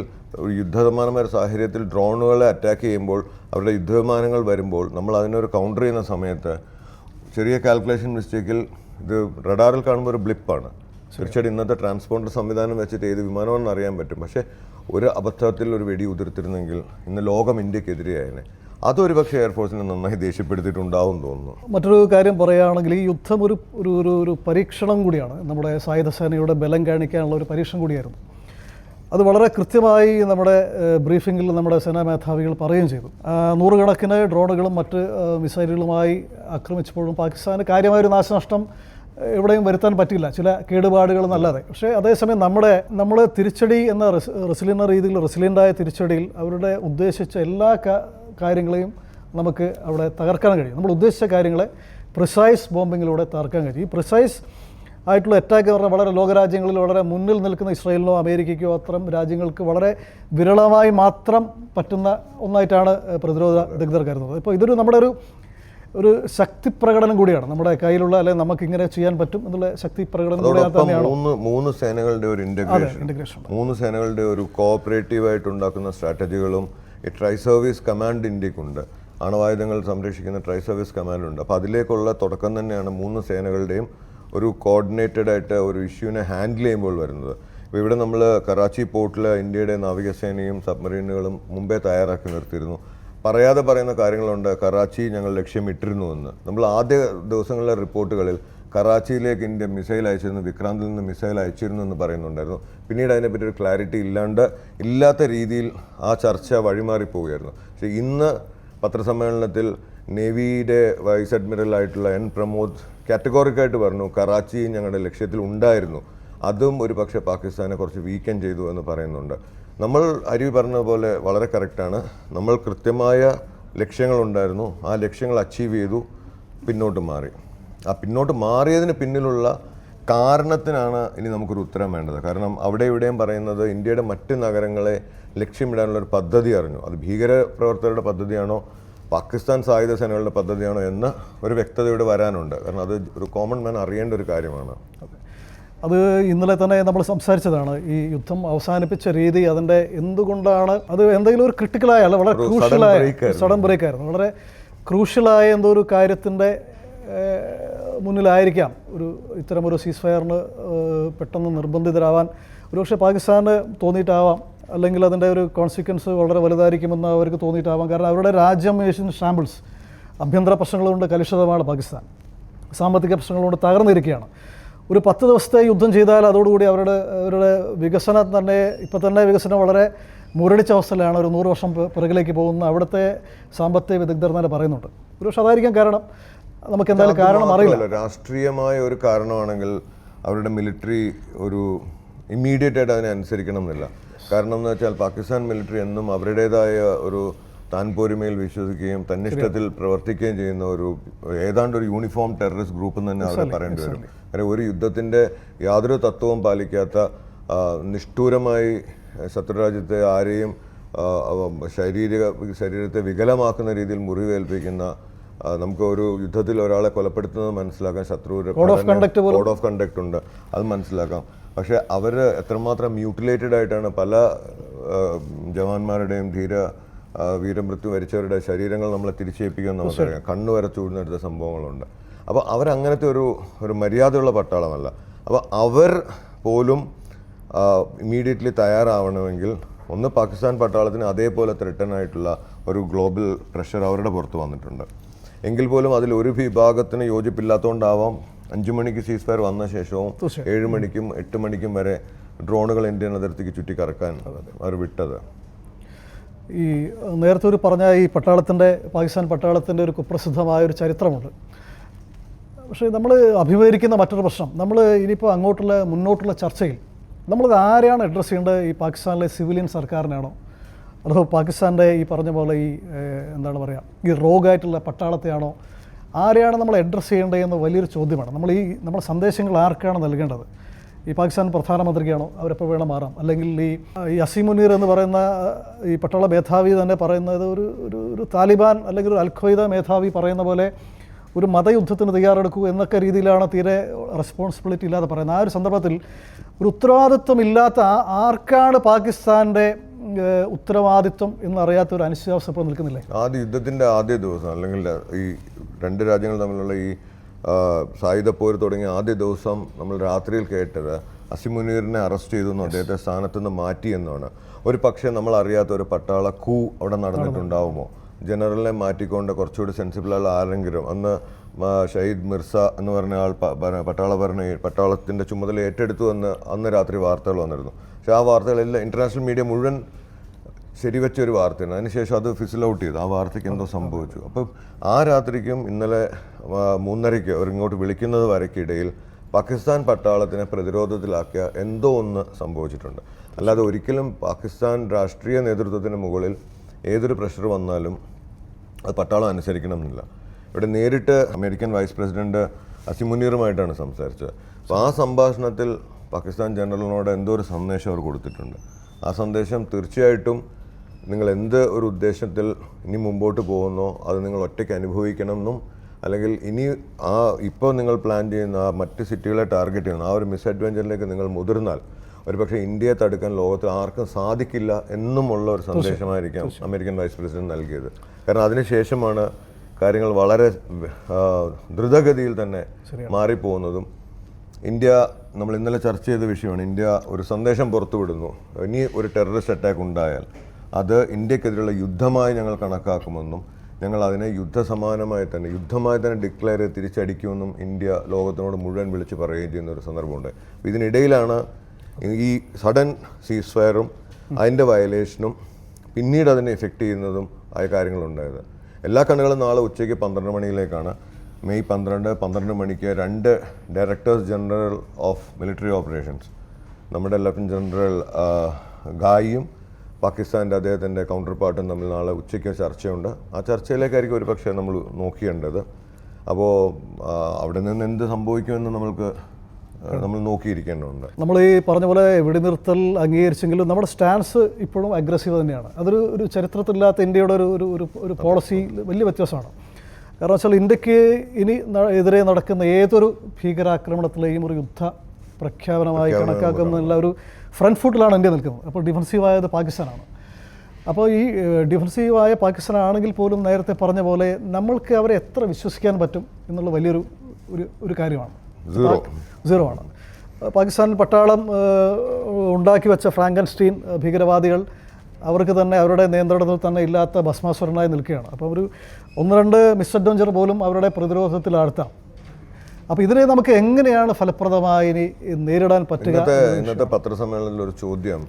ഒരു സാഹചര്യത്തിൽ ഡ്രോണുകളെ അറ്റാക്ക് ചെയ്യുമ്പോൾ അവരുടെ യുദ്ധവിമാനങ്ങൾ വരുമ്പോൾ നമ്മൾ അതിനൊരു കൗണ്ടർ ചെയ്യുന്ന സമയത്ത് ചെറിയ കാൽക്കുലേഷൻ മിസ്റ്റേക്കിൽ ഇത് റഡാറിൽ കാണുമ്പോൾ ഒരു ബ്ലിപ്പാണ് തീർച്ചയായിട്ടും ഇന്നത്തെ ട്രാൻസ്പോണ്ടർ സംവിധാനം വെച്ചിട്ട് ഏത് വിമാനമാണെന്ന് അറിയാൻ പറ്റും. പക്ഷേ ഒരു അബദ്ധത്തിൽ ഒരു വെടി ഉതിർത്തിരുന്നെങ്കിൽ ഇന്ന് ലോകം ഇന്ത്യക്കെതിരെയായനെ അതൊരു പക്ഷേ എയർഫോഴ്സിനെ നന്നായി ദേഷ്യപ്പെടുത്തിയിട്ടുണ്ടാവും തോന്നുന്നു. മറ്റൊരു കാര്യം പറയുകയാണെങ്കിൽ ഈ യുദ്ധം ഒരു ഒരു ഒരു ഒരു പരീക്ഷണം കൂടിയാണ്. നമ്മുടെ സായുധ സേനയുടെ ബലം കാണിക്കാനുള്ള ഒരു പരീക്ഷണം കൂടിയായിരുന്നു. അത് വളരെ കൃത്യമായി നമ്മുടെ ബ്രീഫിങ്ങിൽ നമ്മുടെ സേനാ മേധാവികൾ പറയുകയും ചെയ്തു. നൂറുകണക്കിന് ഡ്രോണുകളും മറ്റ് മിസൈലുകളുമായി ആക്രമിച്ചപ്പോഴും പാകിസ്ഥാന് കാര്യമായൊരു നാശനഷ്ടം എവിടെയും വരുത്താൻ പറ്റില്ല. ചില കേടുപാടുകൾ എന്നല്ലാതെ പക്ഷേ അതേസമയം നമ്മുടെ നമ്മൾ തിരിച്ചടി എന്ന റെസിലിയൻ രീതിയിൽ റെസിലിന്റായ തിരിച്ചടിയിൽ അവരുടെ ഉദ്ദേശിച്ച എല്ലാ കാര്യങ്ങളെയും നമുക്ക് അവിടെ തകർക്കാൻ കഴിയും. നമ്മൾ ഉദ്ദേശിച്ച കാര്യങ്ങളെ പ്രിസൈസ് ബോംബിങ്ങിലൂടെ തകർക്കാൻ കഴിയും. ഈ പ്രിസൈസ് ആയിട്ടുള്ള അറ്റാക്ക് പറഞ്ഞാൽ വളരെ ലോകരാജ്യങ്ങളിൽ വളരെ മുന്നിൽ നിൽക്കുന്ന ഇസ്രായേലിനോ അമേരിക്കയ്ക്കോ അത്തരം രാജ്യങ്ങൾക്ക് വളരെ വിരളമായി മാത്രം പറ്റുന്ന ഒന്നായിട്ടാണ് പ്രതിരോധ വിദഗ്ധർ കരുതുന്നത്. ഇപ്പോൾ ഇതൊരു നമ്മുടെ ഒരു ഒരു ശക്തി പ്രകടനം കൂടിയാണ്. നമ്മുടെ കയ്യിലുള്ള അല്ലെങ്കിൽ നമുക്ക് ഇങ്ങനെ ചെയ്യാൻ പറ്റും എന്നുള്ള ശക്തി പ്രകടനം കൂടിയാണ് മൂന്ന് മൂന്ന് സേനകളുടെ ഒരു ഇന്റഗ്രേഷൻ മൂന്ന് സേനകളുടെ ഒരു കോഓപ്പറേറ്റീവ് ആയിട്ട് ഉണ്ടാക്കുന്ന സ്ട്രാറ്റജികളും ഈ ട്രൈ സർവീസ് കമാൻഡ് ഇന്ത്യക്കുണ്ട്. അണവായുധങ്ങൾ സംരക്ഷിക്കുന്ന ട്രൈ സർവീസ് കമാൻഡ് ഉണ്ട് അപ്പോൾ അതിലേക്കുള്ള തുടക്കം തന്നെയാണ് മൂന്ന് സേനകളുടെയും ഒരു കോർഡിനേറ്റഡ് ആയിട്ട് ഒരു ഇഷ്യൂവിനെ ഹാൻഡിൽ ചെയ്യുമ്പോൾ വരുന്നത്. അപ്പോൾ ഇവിടെ നമ്മൾ കറാച്ചി പോർട്ടിൽ ഇന്ത്യയുടെ നാവികസേനയും സബ്മറീനുകളും മുമ്പേ തയ്യാറാക്കി നിർത്തിയിരുന്നു. പറയാതെ പറയുന്ന കാര്യങ്ങളുണ്ട്. കറാച്ചി ഞങ്ങൾ ലക്ഷ്യമിട്ടിരുന്നു എന്ന്. നമ്മൾ ആദ്യ ദിവസങ്ങളിലെ റിപ്പോർട്ടുകളിൽ കറാച്ചിയിലേക്ക് ഇന്ത്യ മിസൈൽ അയച്ചിരുന്നു വിക്രാന്തിൽ നിന്ന് മിസൈൽ അയച്ചിരുന്നു എന്ന് പറയുന്നുണ്ടായിരുന്നു. പിന്നീട് അതിനെപ്പറ്റി ഒരു ക്ലാരിറ്റി ഇല്ലാണ്ട് ഇല്ലാത്ത രീതിയിൽ ആ ചർച്ച വഴിമാറിപ്പോവുകയായിരുന്നു. പക്ഷേ ഇന്ന് പത്രസമ്മേളനത്തിൽ നേവിയുടെ വൈസ് അഡ്മിറൽ ആയിട്ടുള്ള എൻ പ്രമോദ് കാറ്റഗോറിക്കായിട്ട് പറഞ്ഞു കറാച്ചി ഞങ്ങളുടെ ലക്ഷ്യത്തിൽ ഉണ്ടായിരുന്നു. അതും ഒരു പക്ഷേ പാകിസ്ഥാനെ കുറച്ച് വീക്കൻ ചെയ്തു എന്ന് പറയുന്നുണ്ട്. നമ്മൾ അരുവി പറഞ്ഞ പോലെ വളരെ കറക്റ്റാണ് നമ്മൾ കൃത്യമായ ലക്ഷ്യങ്ങളുണ്ടായിരുന്നു. ആ ലക്ഷ്യങ്ങൾ അച്ചീവ് ചെയ്തു പിന്നോട്ട് മാറി. ആ പിന്നോട്ട് മാറിയതിന് പിന്നിലുള്ള കാരണത്തിനാണ് ഇനി നമുക്കൊരു ഉത്തരം വേണ്ടത്. കാരണം അവിടെ ഇവിടെയും പറയുന്നത് ഇന്ത്യയുടെ മറ്റ് നഗരങ്ങളെ ലക്ഷ്യമിടാനുള്ള ഒരു പദ്ധതി അറിഞ്ഞു. അത് ഭീകര പ്രവർത്തകരുടെ പദ്ധതിയാണോ പാകിസ്ഥാൻ സായുധ സേനകളുടെ പദ്ധതിയാണോ എന്ന് ഒരു വ്യക്തതയോടെ വരാനുണ്ട്. കാരണം അത് ഒരു കോമൺ മാൻ അറിയേണ്ട ഒരു കാര്യമാണ്. അത് ഇന്നലെ തന്നെ നമ്മൾ സംസാരിച്ചതാണ്. ഈ യുദ്ധം അവസാനിപ്പിച്ച രീതി അതിന്റെ എന്തുകൊണ്ടാണ് അത് എന്തെങ്കിലും ഒരു ക്രിട്ടിക്കലായ അല്ല വളരെ ക്രൂഷ്യലായ. സഡൻ ബ്രേക്ക് ആയിരുന്നു. വളരെ ക്രൂഷ്യലായ എന്തോ ഒരു കാര്യത്തിന്റെ മുന്നിലായിരിക്കാം. ഒരു ഇത്തരമൊരു സീസ് ഫയറിന് പെട്ടെന്ന് നിർബന്ധിതരാവാൻ. ഒരുപക്ഷെ പാകിസ്ഥാന് തോന്നിയിട്ടാവാം. അല്ലെങ്കിൽ അതിന്റെ ഒരു കോൺസിക്വൻസ് വളരെ വലുതായിരിക്കുമെന്ന് അവർക്ക് തോന്നിയിട്ടാവാം. കാരണം അവരുടെ രാജ്യം ഏഷ്യൻ ഷാമ്പിൾസ് ആഭ്യന്തര പ്രശ്നങ്ങളുകൊണ്ട് കലുഷിതമാണ് പാകിസ്ഥാൻ. സാമ്പത്തിക പ്രശ്നങ്ങളുണ്ട് തകർന്നിരിക്കുകയാണ്. ഒരു പത്ത് ദിവസത്തെ യുദ്ധം ചെയ്താൽ അതോടുകൂടി അവരുടെ അവരുടെ വികസനം തന്നെ ഇപ്പോൾ തന്നെ വികസനം വളരെ മുരടിച്ച അവസ്ഥയിലാണ് ഒരു നൂറ് വർഷം പിറകിലേക്ക് പോകുന്ന അവിടുത്തെ സാമ്പത്തിക വിദഗ്ധർ തന്നെ പറയുന്നുണ്ട്. ഒരു പക്ഷേ അതായിരിക്കാം കാരണം നമുക്ക് എന്തായാലും കാരണം അറിയില്ല. രാഷ്ട്രീയമായ ഒരു കാരണമാണെങ്കിൽ അവരുടെ മിലിറ്ററി ഒരു ഇമ്മീഡിയറ്റ് ആയിട്ട് അതിനെ അനുസരിക്കണം എന്നില്ല കാരണം എന്ന് വെച്ചാൽ പാകിസ്ഥാൻ മിലിറ്ററി എന്നും അവരുടേതായ ഒരു താൻ പോരുമയിൽ വിശ്വസിക്കുകയും തന്നിഷ്ടത്തിൽ പ്രവർത്തിക്കുകയും ചെയ്യുന്ന ഒരു ഏതാണ്ട് ഒരു യൂണിഫോം ടെററിസ്റ്റ് ഗ്രൂപ്പ് എന്ന് തന്നെ അവരെ പറയേണ്ടി വരും. കാരണം ഒരു യുദ്ധത്തിന്റെ യാതൊരു തത്വവും പാലിക്കാത്ത നിഷ്ഠൂരമായി ശത്രുരാജ്യത്തെ ആരെയും ശാരീരിക ശരീരത്തെ വികലമാക്കുന്ന രീതിയിൽ മുറിവേൽപ്പിക്കുന്ന നമുക്ക് ഒരു യുദ്ധത്തിൽ ഒരാളെ കൊലപ്പെടുത്തുന്നത് മനസ്സിലാക്കാം ശത്രു കോഡ് ഓഫ് കണ്ടക്ട് ഉണ്ട്. അത് മനസ്സിലാക്കാം. പക്ഷെ അവർ എത്രമാത്രം മ്യൂട്ടിലേറ്റഡ് ആയിട്ടാണ് പല ജവാന്മാരുടെയും ധീര വീരമൃത്യു വരിച്ചവരുടെ ശരീരങ്ങൾ നമ്മളെ തിരിച്ചേൽപ്പിക്കാൻ നമുക്കറിയാം കണ്ണു വരെ ചൂടുന്നെടുത്ത സംഭവങ്ങളുണ്ട്. അപ്പോൾ അവരങ്ങനത്തെ ഒരു ഒരു മര്യാദയുള്ള പട്ടാളമല്ല. അപ്പോൾ അവർ പോലും ഇമ്മീഡിയറ്റ്ലി തയ്യാറാവണമെങ്കിൽ ഒന്ന് പാകിസ്ഥാൻ പട്ടാളത്തിന് അതേപോലെ ത്രെട്ടൻ ആയിട്ടുള്ള ഒരു ഗ്ലോബൽ പ്രഷർ അവരുടെ പുറത്ത് വന്നിട്ടുണ്ട്. എങ്കിൽ പോലും അതിൽ ഒരു വിഭാഗത്തിന് യോജിപ്പില്ലാത്തതുകൊണ്ടാവാം അഞ്ചു മണിക്ക് സീസ് ഫയർ വന്ന ശേഷവും ഏഴ് മണിക്കും എട്ട് മണിക്കും വരെ ഡ്രോണുകൾ ഇന്ത്യൻ അതിർത്തിക്ക് ചുറ്റി കറക്കാൻ അവർ വിട്ടത്. ഈ നേരത്തെ ഒരു പറഞ്ഞ ഈ പട്ടാളത്തിന്റെ പാകിസ്ഥാൻ പട്ടാളത്തിന്റെ ഒരു കുപ്രസിദ്ധമായ ഒരു ചരിത്രമുണ്ട്. പക്ഷേ നമ്മൾ അഭിമുഖീകരിക്കുന്ന മറ്റൊരു പ്രശ്നം നമ്മൾ ഇനിയിപ്പോൾ അങ്ങോട്ടുള്ള മുന്നോട്ടുള്ള ചർച്ചയിൽ നമ്മളിത് ആരെയാണ് അഡ്രസ്സ് ചെയ്യേണ്ടത്? ഈ പാകിസ്ഥാനിലെ സിവിലിയൻ സർക്കാരിനാണോ? അതോ പാകിസ്ഥാന്റെ ഈ പറഞ്ഞ പോലെ ഈ എന്താണ് പറയുക ഈ റോഗായിട്ടുള്ള പട്ടാളത്തെയാണോ ആരെയാണ് നമ്മൾ അഡ്രസ്സ് ചെയ്യേണ്ടതെന്ന് വലിയൊരു ചോദ്യമാണ്. നമ്മൾ ഈ നമ്മുടെ സന്ദേശങ്ങൾ ആർക്കാണ് നൽകേണ്ടത്? ഈ പാകിസ്ഥാൻ പ്രധാനമന്ത്രിക്കാണോ അവരെപ്പോൾ വേണം മാറാം അല്ലെങ്കിൽ ഈ ഈ അസീമുനീർ എന്ന് പറയുന്ന ഈ പട്ടാള മേധാവി തന്നെ പറയുന്നത് ഒരു ഒരു ഒരു താലിബാൻ അല്ലെങ്കിൽ ഒരു അൽഖ്വയ്ദ മേധാവി പറയുന്ന പോലെ ഒരു മതയുദ്ധത്തിന് തയ്യാറെടുക്കൂ എന്നൊക്കെ രീതിയിലാണ് തീരെ റെസ്പോൺസിബിലിറ്റി ഇല്ലാതെ പറയുന്നത്. ആ ഒരു സന്ദർഭത്തിൽ ഒരു ഉത്തരവാദിത്വം ഇല്ലാത്ത ആർക്കാണ് പാകിസ്ഥാന്റെ ഉത്തരവാദിത്വം എന്നറിയാത്ത ഒരു അനിശ്ചിതാവസ്ഥ ഇപ്പോൾ നിൽക്കുന്നില്ലേ? ആദ്യ യുദ്ധത്തിന്റെ ആദ്യ ദിവസം അല്ലെങ്കിൽ ഈ രണ്ട് രാജ്യങ്ങൾ തമ്മിലുള്ള ഈ സായുധ പോര് തുടങ്ങിയ ആദ്യ ദിവസം നമ്മൾ രാത്രിയിൽ കേട്ടത് അസിമുനീറിനെ അറസ്റ്റ് ചെയ്തു എന്നും അദ്ദേഹത്തെ സ്ഥാനത്തു നിന്ന് മാറ്റി എന്നാണ് ഒരു പക്ഷേ നമ്മൾ അറിയാത്ത ഒരു പട്ടാള കൂ അവിടെ നടന്നിട്ടുണ്ടാവുമോ? ജനറലിനെ മാറ്റിക്കൊണ്ട് കുറച്ചുകൂടി സെൻസിബിൾ ആരെങ്കിലും അന്ന് ഷഹീദ് മിർസ എന്ന് പറഞ്ഞ ആൾ പട്ടാള ഭരണ പട്ടാളത്തിന്റെ ചുമതല ഏറ്റെടുത്തു എന്ന് അന്ന് രാത്രി വാർത്തകൾ വന്നിരുന്നു. പക്ഷേ ആ വാർത്തകളെല്ലാം ഇന്റർനാഷണൽ മീഡിയ മുഴുവൻ ശരിവെച്ച ഒരു വാർത്തയാണ്. അതിനുശേഷം അത് ഫിസിൽ ഔട്ട് ചെയ്തു. ആ വാർത്തയ്ക്ക് എന്തോ സംഭവിച്ചു. അപ്പം ആ രാത്രിക്കും ഇന്നലെ മൂന്നരയ്ക്ക് അവർ ഇങ്ങോട്ട് വിളിക്കുന്നത് വരയ്ക്കിടയിൽ പാകിസ്ഥാൻ പട്ടാളത്തിനെ പ്രതിരോധത്തിലാക്കിയ എന്തോ ഒന്ന് സംഭവിച്ചിട്ടുണ്ട്. അല്ലാതെ ഒരിക്കലും പാകിസ്ഥാൻ രാഷ്ട്രീയ നേതൃത്വത്തിന് മുകളിൽ ഏതൊരു പ്രഷർ വന്നാലും അത് പട്ടാളം അനുസരിക്കണമെന്നില്ല. ഇവിടെ നേരിട്ട് അമേരിക്കൻ വൈസ് പ്രസിഡന്റ് അസിമുനീറുമായിട്ടാണ് സംസാരിച്ചത്. അപ്പോൾ ആ സംഭാഷണത്തിൽ പാകിസ്ഥാൻ ജനറലിനോട് എന്തോ ഒരു സന്ദേശം അവർ കൊടുത്തിട്ടുണ്ട്. ആ സന്ദേശം തീർച്ചയായിട്ടും നിങ്ങൾ എന്ത് ഒരു ഉദ്ദേശത്തിൽ ഇനി മുമ്പോട്ട് പോകുന്നോ അത് നിങ്ങൾ ഒറ്റയ്ക്ക് അനുഭവിക്കണം എന്നും അല്ലെങ്കിൽ ഇനി ആ ഇപ്പോൾ നിങ്ങൾ പ്ലാൻ ചെയ്യുന്ന ആ മറ്റ് സിറ്റികളെ ടാർഗറ്റ് ചെയ്യുന്ന ആ ഒരു മിസ് അഡ്വഞ്ചറിലേക്ക് നിങ്ങൾ മുതിർന്നാൽ ഒരുപക്ഷെ ഇന്ത്യയെ തടുക്കാൻ ലോകത്തിൽ ആർക്കും സാധിക്കില്ല എന്നുമുള്ള ഒരു സന്ദേശമായിരിക്കാം അമേരിക്കൻ വൈസ് പ്രസിഡന്റ് നൽകിയത്. കാരണം അതിനുശേഷമാണ് കാര്യങ്ങൾ വളരെ ദ്രുതഗതിയിൽ തന്നെ മാറിപ്പോകുന്നതും. ഇന്ത്യ നമ്മൾ ഇന്നലെ ചർച്ച ചെയ്ത വിഷയമാണ് ഇന്ത്യ ഒരു സന്ദേശം പുറത്തുവിടുന്നു. ഇനി ഒരു ടെററിസ്റ്റ് അറ്റാക്ക് ഉണ്ടായാൽ അത് ഇന്ത്യക്കെതിരെയുള്ള യുദ്ധമായി ഞങ്ങൾ കണക്കാക്കുമെന്നും ഞങ്ങൾ അതിനെ യുദ്ധസമാനമായി തന്നെ യുദ്ധമായി തന്നെ ഡിക്ലെയർ ചെയ്ത് തിരിച്ചടിക്കുമെന്നും ഇന്ത്യ ലോകത്തിനോട് മുഴുവൻ വിളിച്ച് പറയുകയും ചെയ്യുന്ന ഒരു സന്ദർഭമുണ്ട്. ഇതിനിടയിലാണ് ഈ സഡൻ സീസ് ഫയറും അതിന്റെ വയലേഷനും പിന്നീട് അതിനെ എഫക്റ്റ് ചെയ്യുന്നതും ആയ കാര്യങ്ങളുണ്ടായത്. എല്ലാ കണ്ണുകളും നാളെ ഉച്ചയ്ക്ക് പന്ത്രണ്ട് മണിയിലേക്കാണ്. മെയ് പന്ത്രണ്ട് പന്ത്രണ്ട് മണിക്ക് രണ്ട് directors general of military operations നമ്മുടെ ലഫ്റ്റനന്റ് ജനറൽ ഗായിയും പാകിസ്ഥാന്റെ അദ്ദേഹത്തിന്റെ കൗണ്ടർ പാർട്ടും തമ്മിൽ നാളെ ഉച്ചയ്ക്ക് ചർച്ചയുണ്ട്. ആ ചർച്ചയിലേക്കായിരിക്കും ഒരു പക്ഷേ നമ്മൾ നോക്കിയേണ്ടത് അപ്പോൾ അവിടെ നിന്ന് എന്ത് സംഭവിക്കുമെന്ന് നമ്മൾക്ക് നമ്മൾ നോക്കിയിരിക്കേണ്ടതുണ്ട്. നമ്മൾ ഈ പറഞ്ഞ പോലെ വെടിനിർത്തൽ അംഗീകരിച്ചെങ്കിലും നമ്മുടെ സ്റ്റാൻസ് ഇപ്പോഴും അഗ്രസീവ് തന്നെയാണ്. അതൊരു ഒരു ചരിത്രത്തിലില്ലാത്ത ഇന്ത്യയുടെ ഒരു ഒരു ഒരു ഒരു പോളിസി വലിയ വ്യത്യാസമാണ്. കാരണം വെച്ചാൽ ഇന്ത്യയ്ക്ക് ഇനി എതിരെ നടക്കുന്ന ഏതൊരു ഭീകരാക്രമണത്തിലെയും ഒരു യുദ്ധ പ്രഖ്യാപനമായി കണക്കാക്കുന്ന ഒരു ഫ്രണ്ട് ഫുട്ടിലാണ് ഇന്ത്യ നിൽക്കുന്നത്. അപ്പോൾ ഡിഫൻസീവായത് പാകിസ്ഥാനാണ്. അപ്പോൾ ഈ ഡിഫൻസീവായ പാകിസ്ഥാനാണെങ്കിൽ പോലും നേരത്തെ പറഞ്ഞ പോലെ നമ്മൾക്ക് അവരെ എത്ര വിശ്വസിക്കാൻ പറ്റും എന്നുള്ള വലിയൊരു ഒരു ഒരു കാര്യമാണ്. സീറോ സീറോ ആണ്. പാകിസ്ഥാനിൽ പട്ടാളം ഉണ്ടാക്കി വെച്ച ഫ്രാങ്കൻസ്റ്റീൻ ഭീകരവാദികൾ അവർക്ക് തന്നെ അവരുടെ നിയന്ത്രണത്തിൽ തന്നെ ഇല്ലാത്ത ഭസ്മാസുരനായി നിൽക്കുകയാണ്. അപ്പോൾ ഒരു ഒന്ന് രണ്ട് മിസ് അഡ്വഞ്ചർ പോലും അവരുടെ പ്രതിരോധത്തിൽ ആഴ്ത്താം. അപ്പോൾ ഇതിനെ നമുക്ക് എങ്ങനെയാണ് ഫലപ്രദമായി ഇനി നേരിടാൻ പറ്റുക ഇന്നത്തെ പത്രസമ്മേളനത്തിൽ ഒരു ചോദ്യം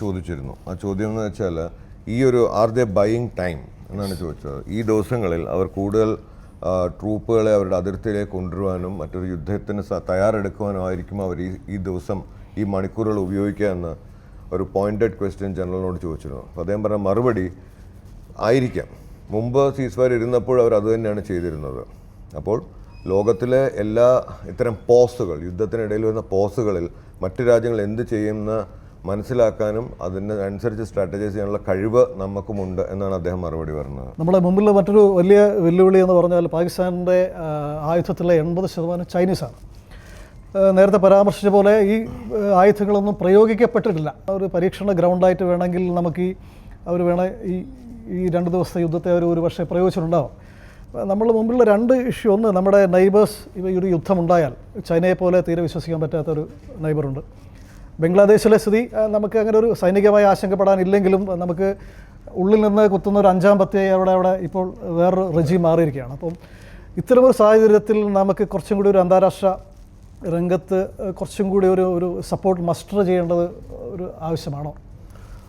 ചോദിച്ചിരുന്നു. ആ ചോദ്യം എന്ന് വെച്ചാൽ ഈ ഒരു ആർ ദ ബൈയിങ് ടൈം എന്നാണ് ചോദിച്ചത്. ഈ ദിവസങ്ങളിൽ അവർ കൂടുതൽ ട്രൂപ്പുകളെ അവരുടെ അതിർത്തിയിലേക്ക് കൊണ്ടുവരുവാനും മറ്റൊരു യുദ്ധത്തിന് തയ്യാറെടുക്കുവാനും ആയിരിക്കും അവർ ഈ ഈ ദിവസം ഈ മണിക്കൂറുകൾ ഉപയോഗിക്കുക എന്ന് ഒരു പോയിന്റഡ് ക്വസ്റ്റ്യൻ ജനറലിനോട് ചോദിച്ചിരുന്നു. അപ്പോൾ അദ്ദേഹം പറഞ്ഞ മറുപടി ആയിരിക്കാം. മുമ്പ് സീസ് ഫയർ ഇരുന്നപ്പോൾ അവർ അത് തന്നെയാണ് ചെയ്തിരുന്നത്. അപ്പോൾ ലോകത്തിലെ എല്ലാ ഇത്തരം പോസുകൾ യുദ്ധത്തിനിടയിൽ വരുന്ന പോസുകളിൽ മറ്റ് രാജ്യങ്ങൾ എന്ത് ചെയ്യുമെന്ന് മനസ്സിലാക്കാനും അതിന് അനുസരിച്ച് സ്ട്രാറ്റജൈസ് ചെയ്യാനുള്ള കഴിവ് നമുക്കുമുണ്ട് എന്നാണ് അദ്ദേഹം മറുപടി പറഞ്ഞത്. നമ്മുടെ മുമ്പിൽ മറ്റൊരു വലിയ വെല്ലുവിളി എന്ന് പറഞ്ഞാൽ പാകിസ്ഥാനിന്റെ ആയുധത്തിലെ എൺപത് ശതമാനം ചൈനീസാണ്. നേരത്തെ പരാമർശിച്ച പോലെ ഈ ആയുധങ്ങളൊന്നും പ്രയോഗിക്കപ്പെട്ടിട്ടില്ല. ഒരു പരീക്ഷണ ഗ്രൗണ്ടായിട്ട് വേണമെങ്കിൽ നമുക്ക് ഈ അവർ വേണേൽ ഈ ഈ രണ്ട് ദിവസത്തെ യുദ്ധത്തെ അവർ ഒരു പക്ഷേ പ്രയോഗിച്ചിട്ടുണ്ടാവും. നമ്മൾ മുമ്പിലുള്ള രണ്ട് ഇഷ്യൂ. ഒന്ന് നമ്മുടെ നൈബേഴ്സ് ഇവ ഒരു യുദ്ധമുണ്ടായാൽ ചൈനയെ പോലെ തീരെ വിശ്വസിക്കാൻ പറ്റാത്ത പറ്റാത്തൊരു നൈബറുണ്ട് ബംഗ്ലാദേശിലെ സ്ഥിതി നമുക്ക് അങ്ങനെ ഒരു സൈനികമായി ആശങ്കപ്പെടാനില്ലെങ്കിലും നമുക്ക് ഉള്ളിൽ നിന്ന് കുത്തുന്ന ഒരു അഞ്ചാം പത്തിയായി അവിടെ അവിടെ ഇപ്പോൾ വേറൊരു റെജി മാറിയിരിക്കുകയാണ്. അപ്പം ഇത്തരമൊരു സാഹചര്യത്തിൽ നമുക്ക് കുറച്ചും കൂടി ഒരു അന്താരാഷ്ട്ര രംഗത്ത് കുറച്ചും കൂടി ഒരു ഒരു സപ്പോർട്ട് മസ്റ്റർ ചെയ്യേണ്ടത് ഒരു ആവശ്യമാണോ?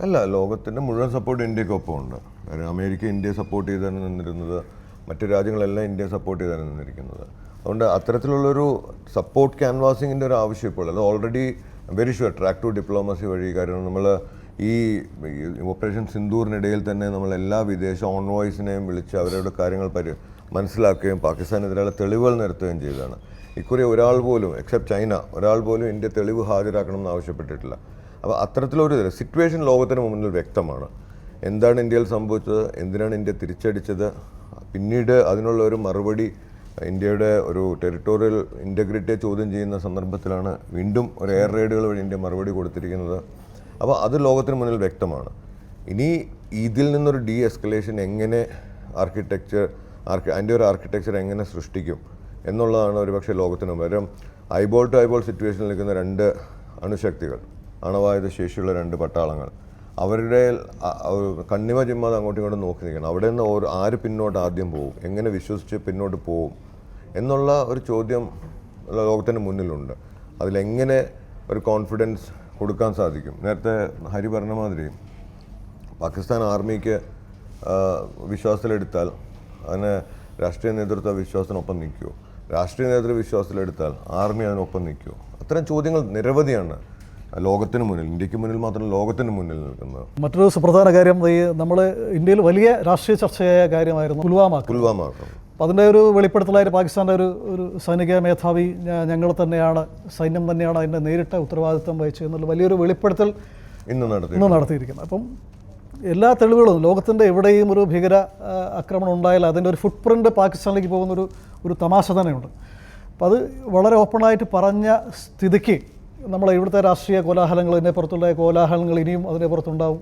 അല്ല ലോകത്തിന്റെ മുഴുവൻ സപ്പോർട്ട് ഇന്ത്യക്കൊപ്പം ഉണ്ട് കാരണം അമേരിക്ക ഇന്ത്യയെ സപ്പോർട്ട് ചെയ്താണ് നിന്നിരുന്നത് മറ്റു രാജ്യങ്ങളെല്ലാം ഇന്ത്യയെ സപ്പോർട്ട് ചെയ്താണ് നിന്നിരിക്കുന്നത്. അതുകൊണ്ട് അത്തരത്തിലുള്ളൊരു സപ്പോർട്ട് ക്യാൻവാസിങ്ങിന്റെ ഒരു ആവശ്യം ഇപ്പോൾ അത് already very sure track diplomacy വഴി കാരണം നമ്മൾ ഈ ഓപ്പറേഷൻ സിന്ദൂറിനിടയിൽ തന്നെ നമ്മൾ എല്ലാ വിദേശ ഓൺവോയ്സിനെയും വിളിച്ച് അവരുടെ കാര്യങ്ങൾ പരി മനസ്സിലാക്കുകയും പാകിസ്ഥാനെതിരെയുള്ള തെളിവുകൾ നിരത്തുകയും ചെയ്തതാണ്. ഇക്കുറി ഒരാൾ പോലും എക്സെപ്റ്റ് ചൈന ഒരാൾ പോലും ഇന്ത്യ തെളിവ് ഹാജരാക്കണം എന്ന് ആവശ്യപ്പെട്ടിട്ടില്ല. അപ്പോൾ അത്തരത്തിലൊരു സിറ്റുവേഷൻ ലോകത്തിന് മുന്നിൽ വ്യക്തമാണ്. എന്താണ് ഇന്ത്യയിൽ സംഭവിച്ചത്? എന്തിനാണ് ഇന്ത്യ തിരിച്ചടിച്ചത്? പിന്നീട് അതിനുള്ള ഒരു മറുപടി ഇന്ത്യയുടെ ഒരു ടെറിട്ടോറിയൽ ഇന്റഗ്രിറ്റിയെ ചോദ്യം ചെയ്യുന്ന സന്ദർഭത്തിലാണ് വീണ്ടും ഒരു എയർ റെയ്ഡുകൾ വഴി ഇന്ത്യ മറുപടി കൊടുത്തിരിക്കുന്നത്. അപ്പോൾ അത് ലോകത്തിന് മുന്നിൽ വ്യക്തമാണ്. ഇനി ഇതിൽ നിന്നൊരു ഡീ എസ്കലേഷൻ എങ്ങനെ ആർക്കിടെക്ചർ ആർക്കി അതിന്റെ ഒരു ആർക്കിടെക്ചർ എങ്ങനെ സൃഷ്ടിക്കും? എന്നുള്ളതാണ് ഒരുപക്ഷെ ലോകത്തിന് പകരം ഐബോൾ ടു ഐബോൾ സിറ്റുവേഷനിൽ നിൽക്കുന്ന രണ്ട് അണുശക്തികൾ അണവായുധ ശേഷിയുള്ള രണ്ട് പട്ടാളങ്ങൾ. അവരുടെ കണ്ണിമ ചിമ്മാതെ അങ്ങോട്ടും ഇങ്ങോട്ടും നോക്കി നിൽക്കണം. അവിടെ നിന്ന് ഓരോ ആര് പിന്നോട്ട് ആദ്യം പോകും എങ്ങനെ വിശ്വസിച്ച് പിന്നോട്ട് പോകും എന്നുള്ള ഒരു ചോദ്യം ലോകത്തിന് മുന്നിലുണ്ട്. അതിലെങ്ങനെ ഒരു കോൺഫിഡൻസ് കൊടുക്കാൻ സാധിക്കും? നേരത്തെ ഹരി പറഞ്ഞ മാതിരി പാകിസ്ഥാൻ ആർമിക്ക് വിശ്വാസത്തിലെടുത്താൽ അതിന് രാഷ്ട്രീയ നേതൃത്വ വിശ്വാസത്തിനൊപ്പം നിൽക്കുമോ രാഷ്ട്രീയ നേതൃത്വ വിശ്വാസത്തിലെടുത്താൽ ആർമി അതിനൊപ്പം നിൽക്കുമോ അത്തരം ചോദ്യങ്ങൾ നിരവധിയാണ് ലോകത്തിന് മുന്നിൽ ഇന്ത്യയ്ക്ക് മുന്നിൽ മാത്രം ലോകത്തിന് മുന്നിൽ നിൽക്കുന്നത്. മറ്റൊരു സുപ്രധാന കാര്യം ഈ നമ്മൾ ഇന്ത്യയിൽ വലിയ രാഷ്ട്രീയ ചർച്ചയായ കാര്യമായിരുന്നു പുൽവാമ. പുൽവാമ. അപ്പോൾ അതിന്റെ ഒരു വെളിപ്പെടുത്തലായിട്ട് പാകിസ്ഥാന്റെ ഒരു ഒരു സൈനിക മേധാവി ഞങ്ങൾ തന്നെയാണ് സൈന്യം തന്നെയാണ് അതിന്റെ നേരിട്ട ഉത്തരവാദിത്വം വഹിച്ചത് എന്നുള്ള വലിയൊരു വെളിപ്പെടുത്തൽ ഇന്ന് നടത്തി ഇന്ന് നടത്തിയിരിക്കുന്നത്. അപ്പം എല്ലാ തെളിവുകളും ലോകത്തിന്റെ എവിടെയും ഒരു ഭീകര ആക്രമണം ഉണ്ടായാൽ അതിന്റെ ഒരു ഫുട് പ്രിന്റ് പാകിസ്ഥാനിലേക്ക് പോകുന്നൊരു ഒരു തമാശ തന്നെയുണ്ട്. അപ്പോൾ അത് വളരെ ഓപ്പണായിട്ട് പറഞ്ഞ സ്ഥിതിക്ക് നമ്മളെ ഇവിടുത്തെ രാഷ്ട്രീയ കോലാഹലങ്ങൾ ഇതിനെ പുറത്തുള്ള കോലാഹലങ്ങൾ ഇനിയും അതിനെ പുറത്തുണ്ടാവും.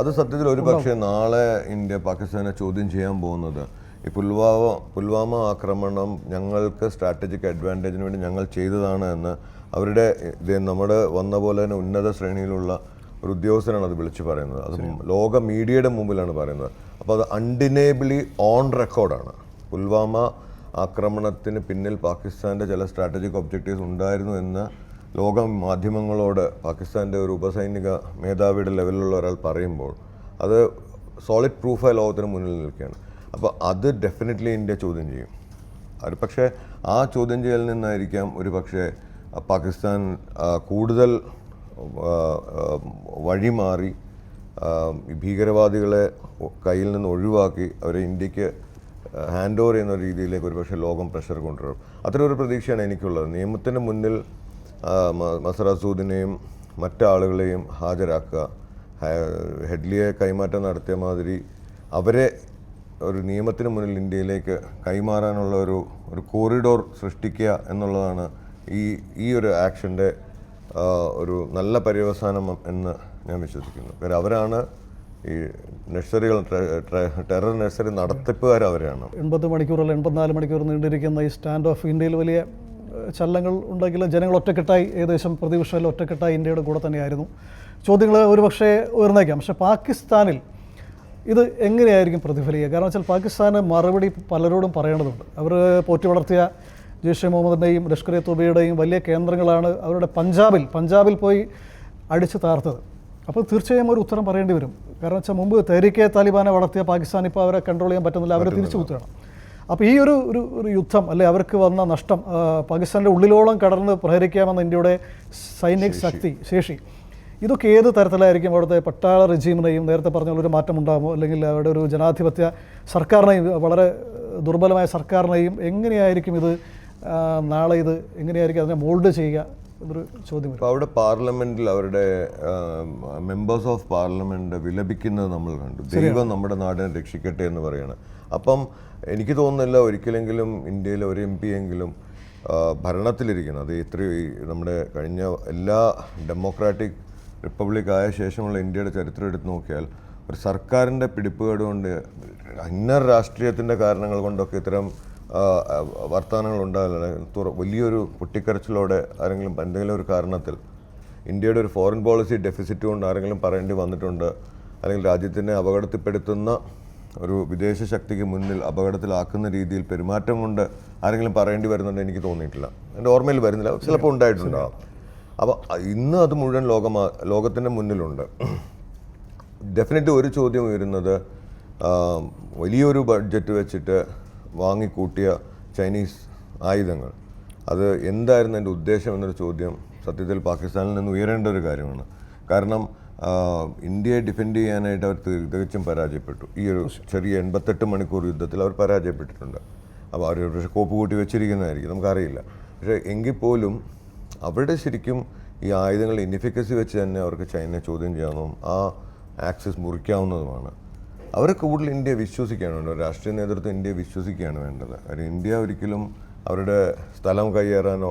അത് സത്യത്തിൽ ഒരു പക്ഷേ നാളെ ഇന്ത്യ പാകിസ്ഥാനെ ചോദ്യം ചെയ്യാൻ പോകുന്നത് ഈ പുൽവാമ പുൽവാമ ആക്രമണം ഞങ്ങൾക്ക് സ്ട്രാറ്റജിക് അഡ്വാന്റേജിന് വേണ്ടി ഞങ്ങൾ ചെയ്തതാണ് എന്ന് അവരുടെ നമ്മുടെ വന്ന പോലെ തന്നെ ഉന്നത ശ്രേണിയിലുള്ള ഒരു ഉദ്യോഗസ്ഥനാണ് അത് വിളിച്ചു പറയുന്നത്. അത് ലോക മീഡിയയുടെ മുമ്പിലാണ് പറയുന്നത്. അപ്പോൾ അത് അൺഡിനേബിളി ഓൺ റെക്കോർഡാണ് പുൽവാമ ആക്രമണത്തിന് പിന്നിൽ പാകിസ്ഥാന്റെ ചില സ്ട്രാറ്റജിക് ഒബ്ജക്റ്റീവ്സ് ഉണ്ടായിരുന്നു എന്ന് ലോക മാധ്യമങ്ങളോട് പാകിസ്ഥാന്റെ ഒരു ഉപസൈനിക മേധാവിയുടെ ലെവലിലുള്ള ഒരാൾ പറയുമ്പോൾ അത് സോളിഡ് പ്രൂഫായ ലോകത്തിന് മുന്നിൽ നിൽക്കുകയാണ്. അപ്പോൾ അത് ഡെഫിനറ്റ്ലി ഇന്ത്യ ചോദ്യം ചെയ്യും. ഒരു പക്ഷേ ആ ചോദ്യം ചെയ്യലിൽ നിന്നായിരിക്കാം ഒരു പക്ഷേ പാകിസ്ഥാൻ കൂടുതൽ വഴിമാറി ഭീകരവാദികളെ കയ്യിൽ നിന്ന് ഒഴിവാക്കി അവരെ ഇന്ത്യയ്ക്ക് ഹാൻഡ് ഓവർ ചെയ്യുന്ന രീതിയിലേക്ക് ഒരു പക്ഷേ ലോകം പ്രഷർ കൊണ്ടുവരും. അത്തരം പ്രതീക്ഷയാണ് എനിക്കുള്ളത്. നിയമത്തിന് മുന്നിൽ മസറസൂദിനെയും മറ്റാളുകളെയും ഹാജരാക്കുക ഹെഡ്ലിയെ കൈമാറ്റം നടത്തിയ മാതിരി അവരെ ഒരു നിയമത്തിന് മുന്നിൽ ഇന്ത്യയിലേക്ക് കൈമാറാനുള്ള ഒരു ഒരു കോറിഡോർ സൃഷ്ടിക്കുക എന്നുള്ളതാണ് ഈ ഈ ഒരു ആക്ഷന്റെ ഒരു നല്ല പര്യവസാനം എന്ന് ഞാൻ വിശ്വസിക്കുന്നു. കാര്യം അവരാണ് ഈ നഴ്സറികൾ ടെറർ നഴ്സറി നടത്തിപ്പുകാർ അവരാണ്. എൺപത് മണിക്കൂർ അല്ലെങ്കിൽ എൺപത്തിനാല് മണിക്കൂർ നീണ്ടിരിക്കുന്ന ഈ സ്റ്റാൻഡ് ഓഫ് ഇന്ത്യയിൽ വലിയ ചലനങ്ങൾ ഉണ്ടെങ്കിലും ജനങ്ങൾ ഒറ്റക്കെട്ടായി ഏകദേശം പ്രതിപക്ഷത്തിൽ ഒറ്റക്കെട്ടായി ഇന്ത്യയുടെ കൂടെ തന്നെയായിരുന്നു. ചോദ്യങ്ങൾ ഒരുപക്ഷെ ഉയർന്നേക്കാം. പക്ഷേ പാകിസ്ഥാനിൽ ഇത് എങ്ങനെയായിരിക്കും പ്രതിഫലിക്കുക? കാരണം വെച്ചാൽ പാകിസ്ഥാന് മറുപടി പലരോടും പറയേണ്ടതുണ്ട്. അവർ പോറ്റി വളർത്തിയ ജെയ്ഷെ മുഹമ്മദിന്റെയും ലഷ്കർ എ തുബയുടെയും വലിയ കേന്ദ്രങ്ങളാണ് അവരുടെ പഞ്ചാബിൽ. പഞ്ചാബിൽ പോയി അടിച്ചു താർത്തത് അപ്പോൾ തീർച്ചയായും ഒരു ഉത്തരം പറയേണ്ടി വരും. കാരണം വെച്ചാൽ മുമ്പ് തെരീക്കെ താലിബാനെ വളർത്തിയ പാകിസ്ഥാൻ ഇപ്പോൾ അവരെ കൺട്രോൾ ചെയ്യാൻ പറ്റുന്നില്ല. അവരെ തിരിച്ചു കുത്തുകയാണ്. അപ്പോൾ ഈ ഒരു ഒരു ഒരു യുദ്ധം അല്ലെ അവർക്ക് വന്ന നഷ്ടം പാകിസ്ഥാന്റെ ഉള്ളിലോളം കടന്ന് പ്രഹരിക്കാമെന്ന ഇന്ത്യയുടെ സൈനിക ശക്തി ശേഷി. ഇതൊക്കെ ഏത് തരത്തിലായിരിക്കും അവിടുത്തെ പട്ടാള റെജീമിനെയും നേരത്തെ പറഞ്ഞ പോലെ ഒരു മാറ്റം ഉണ്ടാകുമോ അല്ലെങ്കിൽ അവിടെ ഒരു ജനാധിപത്യ സർക്കാരിനെയും വളരെ ദുർബലമായ സർക്കാരിനെയും എങ്ങനെയായിരിക്കും ഇത് നാളെ ഇത് എങ്ങനെയായിരിക്കും അതിനെ മോൾഡ് ചെയ്യുക എന്നൊരു ചോദ്യം അപ്പോൾ അവിടെ പാർലമെന്റിൽ അവരുടെ മെമ്പേഴ്സ് ഓഫ് പാർലമെന്റ് വിലപിക്കുന്നത് നമ്മൾ കണ്ടു. ദൈവം നമ്മുടെ നാടിനെ രക്ഷിക്കട്ടെ എന്ന് പറയണം. അപ്പം എനിക്ക് തോന്നുന്നില്ല ഒരിക്കലെങ്കിലും ഇന്ത്യയിലെ ഒരു എം പി എങ്കിലും ഭരണത്തിലിരിക്കണം. അത് ഇത്രയും നമ്മുടെ കഴിഞ്ഞ എല്ലാ ഡെമോക്രാറ്റിക് റിപ്പബ്ലിക് ആയ ശേഷമുള്ള ഇന്ത്യയുടെ ചരിത്രം എടുത്ത് നോക്കിയാൽ ഒരു സർക്കാരിന്റെ പിടിപ്പുകേട് കൊണ്ട് അന്നർ രാഷ്ട്രീയത്തിന്റെ കാരണങ്ങൾ കൊണ്ടൊക്കെ ഇത്തരം വർത്തമാനങ്ങൾ ഉണ്ടാകില്ല വലിയൊരു പൊട്ടിക്കരച്ചിലോടെ ആരെങ്കിലും എന്തെങ്കിലും ഒരു കാരണത്തിൽ ഇന്ത്യയുടെ ഒരു ഫോറിൻ പോളിസി ഡെഫിസിറ്റ് കൊണ്ട് ആരെങ്കിലും പറയേണ്ടി വന്നിട്ടുണ്ട്. അല്ലെങ്കിൽ രാജ്യത്തിനെ അപകടത്തിൽപ്പെടുത്തുന്ന ഒരു വിദേശ ശക്തിക്ക് മുന്നിൽ അപകടത്തിലാക്കുന്ന രീതിയിൽ പെരുമാറ്റം കൊണ്ട് ആരെങ്കിലും പറയേണ്ടി വരുന്നുണ്ട് എനിക്ക് തോന്നിയിട്ടില്ല. എന്റെ ഓർമ്മയിൽ വരുന്നില്ല. ചിലപ്പോൾ ഉണ്ടായിട്ടുണ്ടാകും അപ്പോൾ ഇന്ന് അത് മുഴുവൻ ലോകമാ ലോകത്തിന്റെ മുന്നിലുണ്ട്. ഡെഫിനറ്റ് ഒരു ചോദ്യം ഉയരുന്നത് വലിയൊരു ബഡ്ജറ്റ് വെച്ചിട്ട് വാങ്ങിക്കൂട്ടിയ ചൈനീസ് ആയുധങ്ങൾ. അത് എന്തായിരുന്നു എന്റെ ഉദ്ദേശം എന്നൊരു ചോദ്യം സത്യത്തിൽ പാകിസ്ഥാനിൽ നിന്ന് ഉയരേണ്ട ഒരു കാര്യമാണ്. കാരണം ഇന്ത്യയെ ഡിഫെൻഡ് ചെയ്യാനായിട്ട് അവർ തികച്ചും പരാജയപ്പെട്ടു. ഈ ഒരു ചെറിയ എൺപത്തെട്ട് മണിക്കൂർ യുദ്ധത്തിൽ അവർ പരാജയപ്പെട്ടിട്ടുണ്ട്. അപ്പോൾ അവർ പക്ഷേ കോപ്പ് കൂട്ടി വെച്ചിരിക്കുന്നതായിരിക്കും. നമുക്കറിയില്ല. പക്ഷേ എങ്കിൽ പോലും അവിടെ ശരിക്കും ഈ ആയുധങ്ങൾ ഇനിഫിക്കസി വെച്ച് തന്നെ അവർക്ക് ചൈനയെ ചോദ്യം ചെയ്യാവുന്നതും ആ ആക്സസ് മുറിക്കാവുന്നതുമാണ്. അവരെ കൂടുതൽ ഇന്ത്യ വിശ്വസിക്കുകയാണ് വേണ്ടത്. രാഷ്ട്രീയ നേതൃത്വം ഇന്ത്യയെ വിശ്വസിക്കുകയാണ് വേണ്ടത്. കാര്യം ഇന്ത്യ ഒരിക്കലും അവരുടെ സ്ഥലം കൈയേറാനോ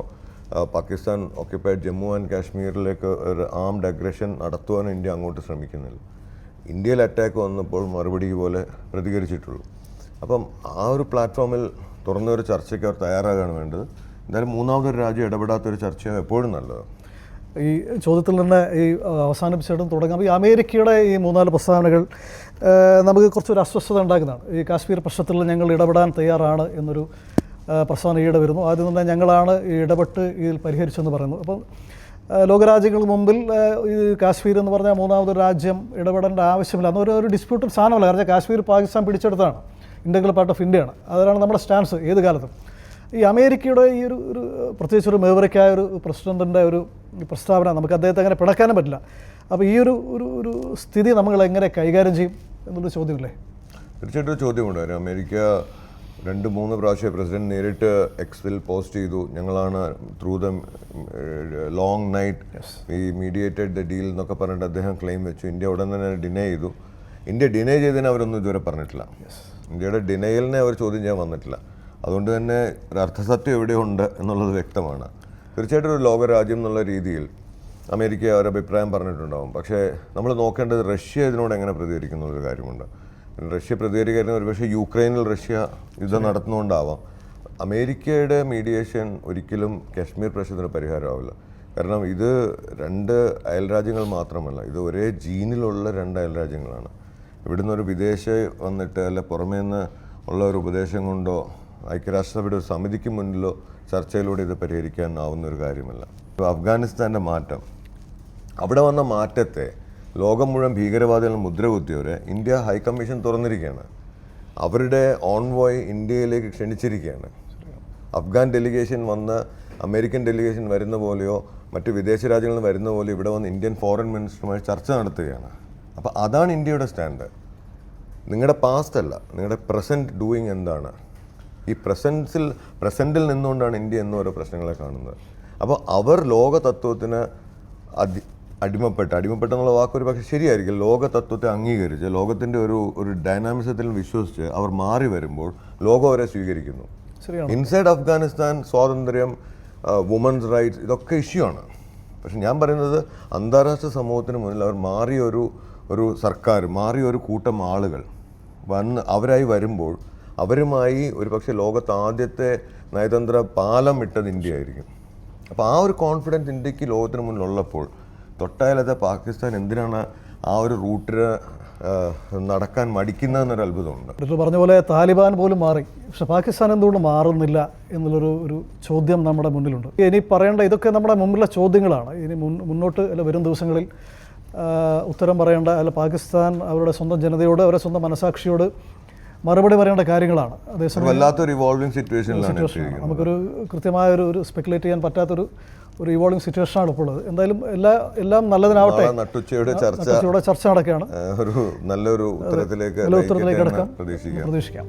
പാകിസ്ഥാൻ ഓക്യുപ്പൈഡ് ജമ്മു ആൻഡ് കാശ്മീരിലേക്ക് ഒരു ആംഡ് അഗ്രഷൻ നടത്തുവാനോ ഇന്ത്യ അങ്ങോട്ട് ശ്രമിക്കുന്നില്ല. ഇന്ത്യയിൽ അറ്റാക്ക് വന്നപ്പോൾ മറുപടി പോലെ പ്രതികരിച്ചിട്ടുള്ളൂ. അപ്പം ആ ഒരു പ്ലാറ്റ്ഫോമിൽ തുറന്നൊരു ചർച്ചയ്ക്ക് അവർ തയ്യാറാകാണ് വേണ്ടത്. എന്തായാലും മൂന്നാമതൊരു രാജ്യം ഇടപെടാത്തൊരു ചർച്ചയാണ് എപ്പോഴും നല്ലത്. ഈ ചോദ്യത്തിൽ നിന്ന് ഈ ആ, അവസാനിപ്പിച്ചിട്ടും തുടങ്ങാം. ഈ അമേരിക്കയുടെ ഈ മൂന്നാൽ പ്രസ്താവനകൾ നമുക്ക് കുറച്ചൊരു അസ്വസ്ഥത ഉണ്ടാക്കുന്നതാണ്. ഈ കാശ്മീർ പ്രശ്നത്തിൽ ഞങ്ങൾ ഇടപെടാൻ തയ്യാറാണ് എന്നൊരു പ്രസ്താവന ഈയിടെ വരുന്നു. ആദ്യം തന്നെ ഞങ്ങളാണ് ഇടപെട്ട് ഇതിൽ പരിഹരിച്ചെന്ന് പറയുന്നു അപ്പം ലോകരാജ്യങ്ങൾക്ക് മുമ്പിൽ ഈ കാശ്മീർ എന്ന് പറഞ്ഞാൽ മൂന്നാമതൊരു രാജ്യം ഇടപെടേണ്ട ആവശ്യമില്ല. അന്നൊരു ഒരു ഡിസ്പ്യൂട്ടഡ് സാധനമല്ല. കാരണം കാശ്മീർ പാകിസ്ഥാൻ പിടിച്ചെടുത്താണ് ഇന്റഗ്രൽ പാർട്ട് ഓഫ് ഇന്ത്യയാണ് അതാണ് നമ്മുടെ സ്റ്റാൻസ് ഏത് കാലത്തും. ഈ അമേരിക്കയുടെ ഈ ഒരു ഒരു പ്രത്യേകിച്ച് ഒരു മേവറയ്ക്കായ ഒരു പ്രസിഡന്റിന്റെ ഒരു പ്രസ്താവന നമുക്ക് അദ്ദേഹത്തെ അങ്ങനെ പിടക്കാനും പറ്റില്ല. അപ്പോൾ ഈ ഒരു ഒരു ഒരു സ്ഥിതി നമ്മൾ എങ്ങനെ കൈകാര്യം ചെയ്യും എന്നൊരു ചോദ്യമില്ലേ? തീർച്ചയായിട്ടും ഒരു ചോദ്യമുണ്ട്. അമേരിക്ക രണ്ട് മൂന്ന് പ്രാവശ്യം പ്രസിഡന്റ് നേരിട്ട് എക്സിൽ പോസ്റ്റ് ചെയ്തു. ഞങ്ങളാണ് ത്രൂ ദ ലോങ് നൈറ്റ് ഈ മീഡിയേറ്റഡ് ദ ഡീൽ എന്നൊക്കെ പറഞ്ഞിട്ട് അദ്ദേഹം ക്ലെയിം വെച്ചു. ഇന്ത്യ ഉടൻ തന്നെ ഡിനൈ ചെയ്തു. ഇന്ത്യ ഡിനൈ ചെയ്തതിന് അവരൊന്നും ഇതുവരെ പറഞ്ഞിട്ടില്ല. ഇന്ത്യയുടെ ഡിനയലിനെ അവർ ചോദ്യം ചെയ്യാൻ വന്നിട്ടില്ല. അതുകൊണ്ട് തന്നെ ഒരു അർത്ഥസത്യം എവിടെയുണ്ട് എന്നുള്ളത് വ്യക്തമാണ്. തീർച്ചയായിട്ടും ഒരു ലോകരാജ്യം എന്നുള്ള രീതിയിൽ അമേരിക്ക ഒരു അഭിപ്രായം പറഞ്ഞിട്ടുണ്ടാകും പക്ഷേ നമ്മൾ നോക്കേണ്ടത് റഷ്യ ഇതിനോട് എങ്ങനെ പ്രതികരിക്കുന്ന ഒരു കാര്യമുണ്ട്. റഷ്യ പ്രതികരിക്കുന്ന ഒരു പക്ഷേ യുക്രൈനിൽ റഷ്യ യുദ്ധം നടത്തുന്നതുകൊണ്ടാവാം അമേരിക്കയുടെ മീഡിയേഷൻ ഒരിക്കലും കാശ്മീർ പ്രശ്നത്തിന് പരിഹാരമാവില്ല. കാരണം ഇത് രണ്ട് അയൽരാജ്യങ്ങൾ മാത്രമല്ല ഇത് ഒരേ ജീനിലുള്ള രണ്ട് അയൽരാജ്യങ്ങളാണ്. ഇവിടുന്ന് ഒരു വിദേശ വന്നിട്ട് അല്ല പുറമേ നിന്ന് ഉള്ള ഒരു ഉപദേശം കൊണ്ടോ ഐക്യരാഷ്ട്രസഭയുടെ ഒരു സമിതിക്ക് മുന്നിലോ ചർച്ചയിലൂടെ ഇത് പരിഹരിക്കാനാവുന്ന ഒരു കാര്യമല്ല. അഫ്ഗാനിസ്ഥാന്റെ മാറ്റം. അവിടെ വന്ന മാറ്റത്തെ ലോകം മുഴുവൻ ഭീകരവാദികൾ മുദ്ര കുത്തിയവരെ ഇന്ത്യ ഹൈക്കമ്മീഷൻ തുറന്നിരിക്കുകയാണ്. അവരുടെ ഓൺവോയ് ഇന്ത്യയിലേക്ക് ക്ഷണിച്ചിരിക്കുകയാണ്. അഫ്ഗാൻ ഡെലിഗേഷൻ വന്ന് അമേരിക്കൻ ഡെലിഗേഷൻ വരുന്ന പോലെയോ മറ്റ് വിദേശ രാജ്യങ്ങളിൽ വരുന്ന പോലെയോ ഇവിടെ വന്ന് ഇന്ത്യൻ ഫോറിൻ മിനിസ്റ്ററുമായി ചർച്ച നടത്തുകയാണ്. അപ്പോൾ അതാണ് ഇന്ത്യയുടെ സ്റ്റാൻഡ് നിങ്ങളുടെ പാസ്റ്റ് അല്ല. നിങ്ങളുടെ പ്രസന്റ് ഡൂയിങ് എന്താണ്? ഈ പ്രസൻസിൽ പ്രസന്റിൽ നിന്നുകൊണ്ടാണ് ഇന്ത്യ എന്നും ഓരോ പ്രശ്നങ്ങളെ കാണുന്നത്. അപ്പോൾ അവർ ലോക തത്വത്തിന് അതി അടിമപ്പെട്ട് അടിമപ്പെട്ടെന്നുള്ള വാക്കൊരു പക്ഷേ ശരിയായിരിക്കും. ലോക തത്വത്തെ അംഗീകരിച്ച് ലോകത്തിന്റെ ഒരു ഒരു ഡൈനാമിസത്തിൽ വിശ്വസിച്ച് അവർ മാറി വരുമ്പോൾ ലോകം അവരെ സ്വീകരിക്കുന്നു. ഇൻസൈഡ് അഫ്ഗാനിസ്ഥാൻ സ്വാതന്ത്ര്യം വുമൻസ് റൈറ്റ്സ് ഇതൊക്കെ ഇഷ്യൂ ആണ്. പക്ഷെ ഞാൻ പറയുന്നത് അന്താരാഷ്ട്ര സമൂഹത്തിന് മുന്നിൽ അവർ മാറിയ ഒരു ഒരു സർക്കാർ മാറിയ ഒരു കൂട്ടം ആളുകൾ വന്ന് അവരായി വരുമ്പോൾ അവരുമായി ഒരു പക്ഷേ ലോകത്ത് ആദ്യത്തെ നയതന്ത്ര പാലം ഇട്ടത് ഇന്ത്യ ആയിരിക്കും അപ്പോൾ ആ ഒരു കോൺഫിഡൻസ് ഇന്ത്യയ്ക്ക് ലോകത്തിന് മുന്നിലുള്ളപ്പോൾ തൊട്ടായാലത്തെ പാകിസ്ഥാൻ എന്തിനാണ് ആ ഒരു റൂട്ടിൽ നടക്കാൻ മടിക്കുന്നതെന്നൊരു അത്ഭുതമുണ്ട്. പറഞ്ഞ പോലെ താലിബാൻ പോലും മാറി. പക്ഷെ പാകിസ്ഥാൻ എന്തുകൊണ്ട് മാറുന്നില്ല എന്നുള്ളൊരു ഒരു ചോദ്യം നമ്മുടെ മുന്നിലുണ്ട്. ഇനി പറയേണ്ട ഇതൊക്കെ നമ്മുടെ മുമ്പിലുള്ള ചോദ്യങ്ങളാണ്. ഇനി മുന്നോട്ട് അല്ല വരും ദിവസങ്ങളിൽ ഉത്തരം പറയേണ്ട അല്ല പാകിസ്ഥാൻ അവരുടെ സ്വന്തം ജനതയോട് അവരുടെ സ്വന്തം മനസാക്ഷിയോട് മറുപടി പറയേണ്ട കാര്യങ്ങളാണ്. അതേസമയം വല്ലാത്തൊരു ഇവോൾവിംഗ് സിറ്റുവേഷനിലാണ് നമുക്കൊരു കൃത്യമായ ഒരു ഒരു സ്പെക്കുലേറ്റ് ചെയ്യാൻ പറ്റാത്തൊരു ഒരു ഇവോൾവിംഗ് സിറ്റുവേഷൻ ആണ് ഇപ്പോൾ ഉള്ളത് എന്തായാലും എല്ലാ എല്ലാം നല്ലതിനാവട്ടെ. നട്ടുച്ചയുടെ ചർച്ച ചർച്ച നടക്കുകയാണ്. ഒരു നല്ലൊരു ഉത്തരത്തിലേക്ക് പ്രതീക്ഷിക്കാം.